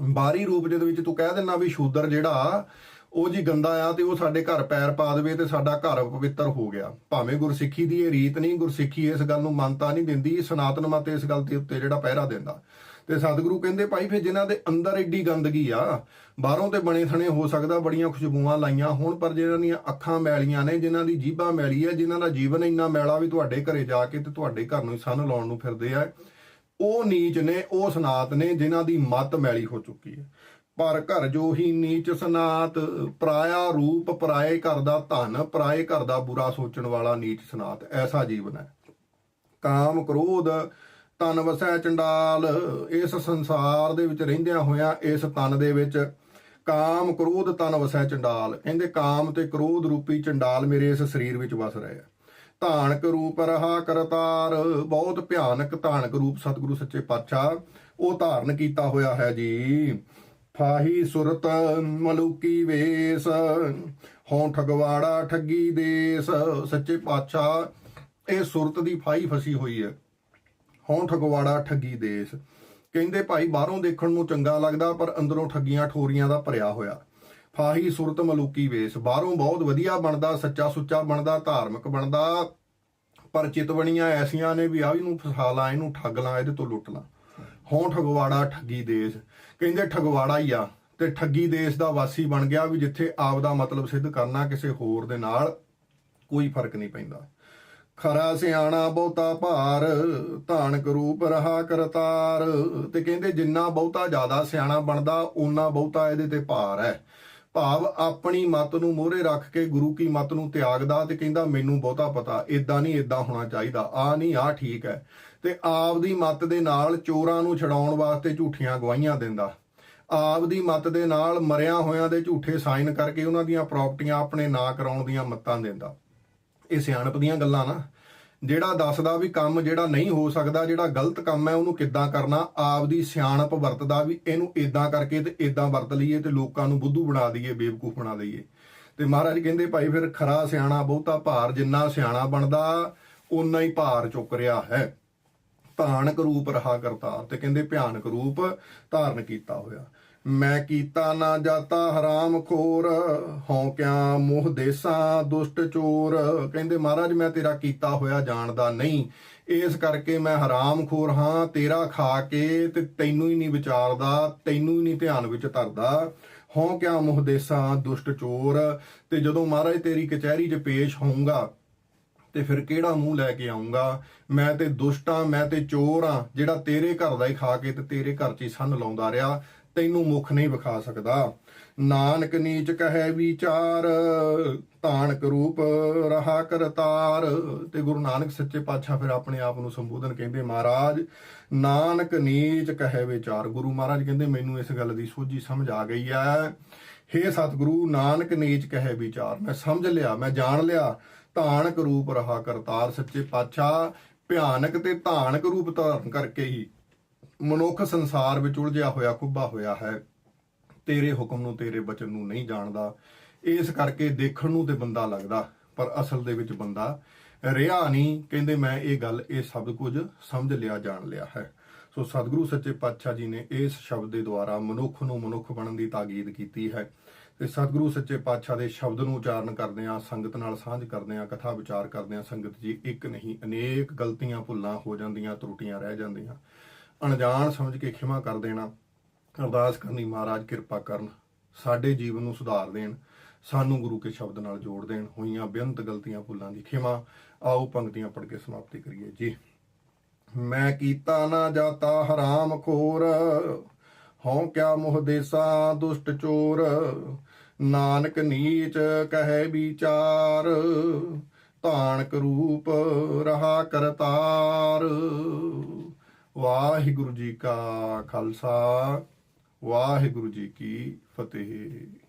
S1: ਬਾਹਰੀ ਰੂਪ ਦੇ ਵਿੱਚ ਤੂੰ ਕਹਿ ਦਿੰਨਾ ਵੀ ਸ਼ੂਦਰ ਜਿਹੜਾ ਉਹ ਜੀ ਗੰਦਾ ਆ ਤੇ ਉਹ ਸਾਡੇ ਘਰ ਪੈਰ ਪਾ ਦੇਵੇ ਤੇ ਸਾਡਾ ਘਰ ਪਵਿੱਤਰ ਹੋ ਗਿਆ। ਭਾਵੇਂ ਗੁਰਸਿੱਖੀ ਦੀ ਇਹ ਰੀਤ ਨਹੀਂ, ਗੁਰਸਿੱਖੀ ਇਸ ਗੱਲ ਨੂੰ ਮਾਨਤਾ ਨਹੀਂ ਦਿੰਦੀ, ਸਨਾਤਨ ਮਤ ਇਸ ਗੱਲ ਦੇ ਉੱਤੇ ਜਿਹੜਾ ਪਹਿਰਾ ਦਿੰਦਾ। ਤੇ ਸਤਿਗੁਰੂ ਕਹਿੰਦੇ, ਭਾਈ ਫਿਰ ਜਿਨ੍ਹਾਂ ਦੇ ਅੰਦਰ ਏਡੀ ਗੰਦਗੀ ਆ, ਬਾਹਰੋਂ ਤੇ ਬਣੇ ਥਣੇ ਹੋ ਸਕਦਾ, ਬੜੀਆਂ ਖੁਸ਼ਬੂਆਂ ਲਾਈਆਂ ਹੋਣ, ਪਰ ਜਿਨ੍ਹਾਂ ਦੀਆਂ ਅੱਖਾਂ ਮੈਲੀਆਂ ਨੇ ਜਿਨ੍ਹਾਂ ਦੀ ਜੀਭਾਂ ਮੈਲੀ ਹੈ ਜਿਨ੍ਹਾਂ ਦਾ ਜੀਵਨ ਇੰਨਾ ਮੈਲਾ ਵੀ ਤੁਹਾਡੇ ਘਰੇ ਜਾ ਕੇ ਤੇ ਤੁਹਾਡੇ ਘਰ ਨੂੰ ਹੀ ਸੰਨ ਲਾਉਣ ਨੂੰ ਫਿਰਦੇ ਆ, ਉਹ ਨੀਚ ਨੇ, ਉਹ ਸਨਾਤ ਨੇ, ਜਿਨ੍ਹਾਂ ਦੀ ਮਤ ਮੈਲੀ ਹੋ ਚੁੱਕੀ ਹੈ। ਪਰ ਘਰ ਜੋ ਹੀ ਨੀਚ ਸਨਾਤ, ਪਰਾਇਆ ਰੂਪ ਪਰਾਏ ਘਰ ਦਾ ਧਨ, ਪਰਾਏ ਘਰ ਦਾ ਬੁਰਾ ਸੋਚਣ ਵਾਲਾ ਨੀਚ ਸਨਾਤ। ਐਸਾ ਜੀਵਨ ਹੈ। ਕਾਮ ਕ੍ਰੋਧ ਤਨ ਵਸੈ ਚੰਡਾਲ, ਇਸ ਸੰਸਾਰ ਦੇ ਵਿੱਚ ਰਹਿੰਦਿਆਂ ਹੋਇਆਂ, ਇਸ ਤਨ ਦੇ ਵਿੱਚ ਕਾਮ ਕ੍ਰੋਧ ਤਨ ਵਸੈ ਚੰਡਾਲ। ਕਹਿੰਦੇ ਕਾਮ ਤੇ ਕ੍ਰੋਧ ਰੂਪੀ ਚੰਡਾਲ ਮੇਰੇ ਇਸ ਸਰੀਰ ਵਿੱਚ ਵਸ ਰਹੇ ਆ ਧਾਨਕ ਰੂਪ ਰਹਾ ਕਰਤਾਰ, ਬਹੁਤ ਭਿਆਨਕ ਧਾਨਕ ਰੂਪ ਸਤਿਗੁਰੂ ਸੱਚੇ ਪਾਤਸ਼ਾਹ, ਉਹ ਧਾਰਨ ਕੀਤਾ ਹੋਇਆ ਹੈ ਜੀ। ਫਾਹੀ ਸੁਰਤ ਮਲੂਕੀ ਵੇਸ ਹੋਂ ਠਗਵਾੜਾ ਠੱਗੀ ਦੇਸ, ਸੱਚੇ ਪਾਤਸ਼ਾਹ, ਇਹ ਸੁਰਤ ਦੀ ਫਾਈ ਫਸੀ ਹੋਈ ਹੈ। ਹੋਂ ਠਗਵਾੜਾ ਠੱਗੀ ਦੇਸ। ਕਹਿੰਦੇ ਭਾਈ, ਬਾਹਰੋਂ ਦੇਖਣ ਨੂੰ ਚੰਗਾ ਲੱਗਦਾ, ਪਰ ਅੰਦਰੋਂ ਠੱਗੀਆਂ ਠੋਰੀਆਂ ਦਾ ਭਰਿਆ ਹੋਇਆ। ਫਾਹੀ ਸੁਰਤ ਮਲੂਕੀ ਵੇਸ। ਬਾਹਰੋਂ ਬਹੁਤ ਵਧੀਆ ਬਣਦਾ, ਸੱਚਾ ਸੁੱਚਾ ਬਣਦਾ, ਧਾਰਮਿਕ ਬਣਦਾ, ਪਰ ਚਿਤਵਣੀਆਂ ਐਸੀਆਂ ਨੇ ਵੀ ਆ ਇਹਨੂੰ ਫਸਾ ਲਾ, ਇਹਨੂੰ ਠੱਗ ਲਾ, ਇਹਦੇ ਤੋਂ ਲੁੱਟ ਲਾ। ਹੋਂ ਠਗਵਾੜਾ ਠੱਗੀ ਦੇਸ। ਕਹਿੰਦੇ ਠਗਵਾੜਾ ਹੀ ਆ ਤੇ ਠੱਗੀ ਦੇਸ਼ ਦਾ ਵਾਸੀ ਬਣ ਗਿਆ ਵੀ ਜਿੱਥੇ ਆਪ ਦਾ ਮਤਲਬ ਸਿੱਧ ਕਰਨਾ ਕਿਸੇ ਹੋਰ ਦੇ ਨਾਲ ਕੋਈ ਫ਼ਰਕ ਨਹੀਂ ਪੈਂਦਾ। ਖਰਾ ਸਿਆਣਾ ਬਹੁਤਾ ਭਾਰ, ਧਾਨਕ ਰੂਪ ਰਹਾ ਕਰਤਾਰ। ਤੇ ਕਹਿੰਦੇ ਜਿੰਨਾ ਬਹੁਤਾ ਜ਼ਿਆਦਾ ਸਿਆਣਾ ਬਣਦਾ, ਓਨਾ ਬਹੁਤਾ ਇਹਦੇ ਤੇ ਭਾਰ ਹੈ। ਭਾਵ ਆਪਣੀ ਮਤ ਨੂੰ ਮੋਹਰੇ ਰੱਖ ਕੇ ਗੁਰੂ ਕੀ ਮਤ ਨੂੰ ਤਿਆਗਦਾ ਤੇ ਕਹਿੰਦਾ ਮੈਨੂੰ ਬਹੁਤਾ ਪਤਾ ਇਦਾਂ ਨਹੀਂ ਇਦਾਂ ਹੋਣਾ ਚਾਹੀਦਾ ਆ ਨਹੀਂ ਆ ਠੀਕ ਹੈ। ਤੇ ਆਪ ਦੀ ਮਤ ਦੇ ਨਾਲ ਚੋਰਾਂ ਨੂੰ ਛਡਾਉਣ ਵਾਸਤੇ ਝੂਠੀਆਂ ਗਵਾਹੀਆਂ ਦਿੰਦਾ। ਆਪਦੀ ਮਤ ਦੇ ਨਾਲ ਮਰਿਆ ਹੋਇਆਂ ਦੇ ਝੂਠੇ ਸਾਈਨ ਕਰਕੇ ਉਹਨਾਂ ਦੀਆਂ ਪ੍ਰਾਪਰਟੀਆਂ ਆਪਣੇ ਨਾਂ ਕਰਾਉਣ ਦੀਆਂ ਮੱਤਾਂ ਦਿੰਦਾ। ਇਹ ਸਿਆਣਪ ਦੀਆਂ ਗੱਲਾਂ ਨਾ। ਜਿਹੜਾ ਦੱਸਦਾ ਵੀ ਕੰਮ ਜਿਹੜਾ ਨਹੀਂ ਹੋ ਸਕਦਾ, ਜਿਹੜਾ ਗਲਤ ਕੰਮ ਹੈ, ਉਹਨੂੰ ਕਿੱਦਾਂ ਕਰਨਾ? ਆਪਦੀ ਸਿਆਣਪ ਵਰਤਦਾ ਵੀ ਇਹਨੂੰ ਇਦਾਂ ਕਰਕੇ ਤੇ ਇਦਾਂ ਵਰਤ ਲਈਏ ਤੇ ਲੋਕਾਂ ਨੂੰ ਬੁੱਧੂ ਬਣਾ ਦਈਏ, ਬੇਵਕੂਫ ਬਣਾ ਦਈਏ। ਤੇ ਮਹਾਰਾਜ ਕਹਿੰਦੇ, ਭਾਈ ਫਿਰ ਖਰਾ ਸਿਆਣਾ ਬਹੁਤਾ ਭਾਰ ਜਿੰਨਾ ਸਿਆਣਾ ਬਣਦਾ, ਓਨਾ ਹੀ ਭਾਰ ਚੁੱਕ ਰਿਹਾ ਹੈ। ਭਿਆਨਕ ਰੂਪ ਰਹਾ ਕਰਤਾਰ ਤੇ ਕਹਿੰਦੇ ਭਿਆਨਕ ਰੂਪ ਧਾਰਨ ਕੀਤਾ ਹੋਇਆ। ਮੈਂ ਕੀਤਾ ਨਾ ਜਾਤਾ ਹਰਾਮ ਖੋਰ ਹੌਕਿਆਂ ਮੋਹ ਦੇਸਾਂ ਦੁਸ਼ਟ ਚੋਰ। ਕਹਿੰਦੇ ਮਹਾਰਾਜ, ਮੈਂ ਤੇਰਾ ਕੀਤਾ ਹੋਇਆ ਜਾਣਦਾ ਨਹੀਂ। ਇਸ ਕਰਕੇ ਮੈਂ ਹਰਾਮ ਖੋਰ ਹਾਂ, ਤੇਰਾ ਖਾ ਕੇ ਤੇ ਤੈਨੂੰ ਹੀ ਨਹੀਂ ਵਿਚਾਰਦਾ, ਤੈਨੂੰ ਹੀ ਨਹੀਂ ਧਿਆਨ ਵਿੱਚ ਧਰਦਾ। ਹੌਕਿਆਂ ਮੋਹ ਦੇਸਾਂ ਦੁਸ਼ਟ ਚੋਰ। ਤੇ ਜਦੋਂ ਮਹਾਰਾਜ ਤੇਰੀ ਕਚਹਿਰੀ 'ਚ ਪੇਸ਼ ਹੋਊਂਗਾ ਤੇ ਫਿਰ ਕਿਹੜਾ ਮੂੰਹ ਲੈ ਕੇ ਆਉਂਗਾ ਮੈਂ ਤੇ ਦੁਸ਼ਟਾਂ, ਮੈਂ ਤੇ ਚੋਰ ਆ। ਜਿਹੜਾ ਤੇਰੇ ਘਰ ਦਾ ਹੀ ਖਾ ਕੇ ਤੇ ਤੇਰੇ ਘਰ 'ਚ ਹੀ ਸੰਨ ਲਾਉਂਦਾ ਰਿਹਾ, ਤੈਨੂੰ ਮੁਖ ਨਹੀਂ ਵਿਖਾ ਸਕਦਾ। ਨਾਨਕ ਨੀਚ ਕਹੈ ਵਿਚਾਰ ਤਾਣਕ ਰੂਪ ਰਹਾ ਕਰਤਾਰ ਤੇ ਗੁਰੂ ਨਾਨਕ ਸੱਚੇ ਪਾਤਸ਼ਾਹ ਫਿਰ ਆਪਣੇ ਆਪ ਨੂੰ ਸੰਬੋਧਨ ਕਹਿੰਦੇ, ਮਹਾਰਾਜ, ਨਾਨਕ ਨੀਚ ਕਹੈ ਵਿਚਾਰ। ਗੁਰੂ ਮਹਾਰਾਜ ਕਹਿੰਦੇ, ਮੈਨੂੰ ਇਸ ਗੱਲ ਦੀ ਸੋਝੀ ਸਮਝ ਆ ਗਈ ਹੈ ਹੇ ਸਤਿਗੁਰੂ, ਨਾਨਕ ਨੀਚ ਕਹੈ ਵਿਚਾਰ। ਮੈਂ ਸਮਝ ਲਿਆ, ਮੈਂ ਜਾਣ ਲਿਆ। ਧਾਨਕ ਰੂਪ ਰਹਾ ਕਰਤਾਰ ਸੱਚੇ ਪਾਤਸ਼ਾਹ, ਭਿਆਨਕ ਤੇ ਧਾਨਕ ਰੂਪ ਧਾਰਨ ਕਰਕੇ ਹੀ ਮਨੁੱਖ ਸੰਸਾਰ ਵਿੱਚ ਉਲਝਿਆ ਹੋਇਆ, ਖੁੱਬਾ ਹੋਇਆ ਹੈ। ਤੇਰੇ ਹੁਕਮ ਨੂੰ, ਤੇਰੇ ਬਚਨ ਨੂੰ ਨਹੀਂ ਜਾਣਦਾ। ਇਸ ਕਰਕੇ ਦੇਖਣ ਨੂੰ ਤੇ ਬੰਦਾ ਲੱਗਦਾ, ਪਰ ਅਸਲ ਦੇ ਵਿੱਚ ਬੰਦਾ ਰਿਹਾ ਨਹੀਂ। ਕਹਿੰਦੇ ਮੈਂ ਇਹ ਗੱਲ, ਇਹ ਸਭ ਕੁਝ ਸਮਝ ਲਿਆ, ਜਾਣ ਲਿਆ ਹੈ। ਸੋ ਸਤਿਗੁਰੂ ਸੱਚੇ ਪਾਤਸ਼ਾਹ ਜੀ ਨੇ ਇਸ ਸ਼ਬਦ ਦੇ ਦੁਆਰਾ ਮਨੁੱਖ ਨੂੰ ਮਨੁੱਖ ਬਣਨ ਦੀ ਤਾਕੀਦ ਕੀਤੀ ਹੈ। ਤੇ ਸਤਿਗੁਰੂ ਸੱਚੇ ਪਾਤਸ਼ਾਹ ਦੇ ਸ਼ਬਦ ਨੂੰ ਉਚਾਰਨ ਕਰਦੇ ਆ ਸੰਗਤ ਨਾਲ ਸਾਂਝ ਕਰਦੇ ਆ ਕਥਾ ਵਿਚਾਰ ਕਰਦੇ ਆ ਸੰਗਤ ਜੀ ਇੱਕ ਨਹੀਂ, ਅਨੇਕ ਗਲਤੀਆਂ ਭੁੱਲਾਂ ਹੋ ਜਾਂਦੀਆਂ, ਤਰੁੱਟੀਆਂ ਰਹਿ ਜਾਂਦੀਆਂ। ਅਣਜਾਣ ਸਮਝ ਕੇ ਖਿਮਾ ਕਰ ਦੇਣਾ, ਅਰਦਾਸ ਕਰਨੀ ਮਹਾਰਾਜ ਕਿਰਪਾ ਕਰਨ, ਸਾਡੇ ਜੀਵਨ ਨੂੰ ਸੁਧਾਰ ਦੇਣ, ਸਾਨੂੰ ਗੁਰੂ ਕੇ ਸ਼ਬਦ ਨਾਲ ਜੋੜ ਦੇਣ, ਹੋਈਆਂ ਬੇਅੰਤ ਗਲਤੀਆਂ ਭੁੱਲਾਂ ਦੀ ਖਿਮਾ, ਆਓ ਪੰਕਤੀਆਂ ਪੜ੍ਹ ਕੇ ਸਮਾਪਤੀ ਕਰੀਏ। ਜੀ, ਮੈਂ ਕੀਤਾ ਨਾ ਜਾਤਾ ਹਰਾਮ ਖੋਰ ਹਉ ਕਿਆ ਮੋਹ ਦੇਸਾ ਦੁਸ਼ਟ ਚੋਰ ਨਾਨਕ ਨੀਚ ਕਹੈ ਵਿਚਾਰ, ਧਾਨਕ ਰੂਪ ਰਹਾ ਕਰਤਾਰ ਵਾਹਿਗੁਰੂ ਜੀ ਕਾ ਖਾਲਸਾ, ਵਾਹਿਗੁਰੂ ਜੀ ਕੀ ਫਤਿਹ।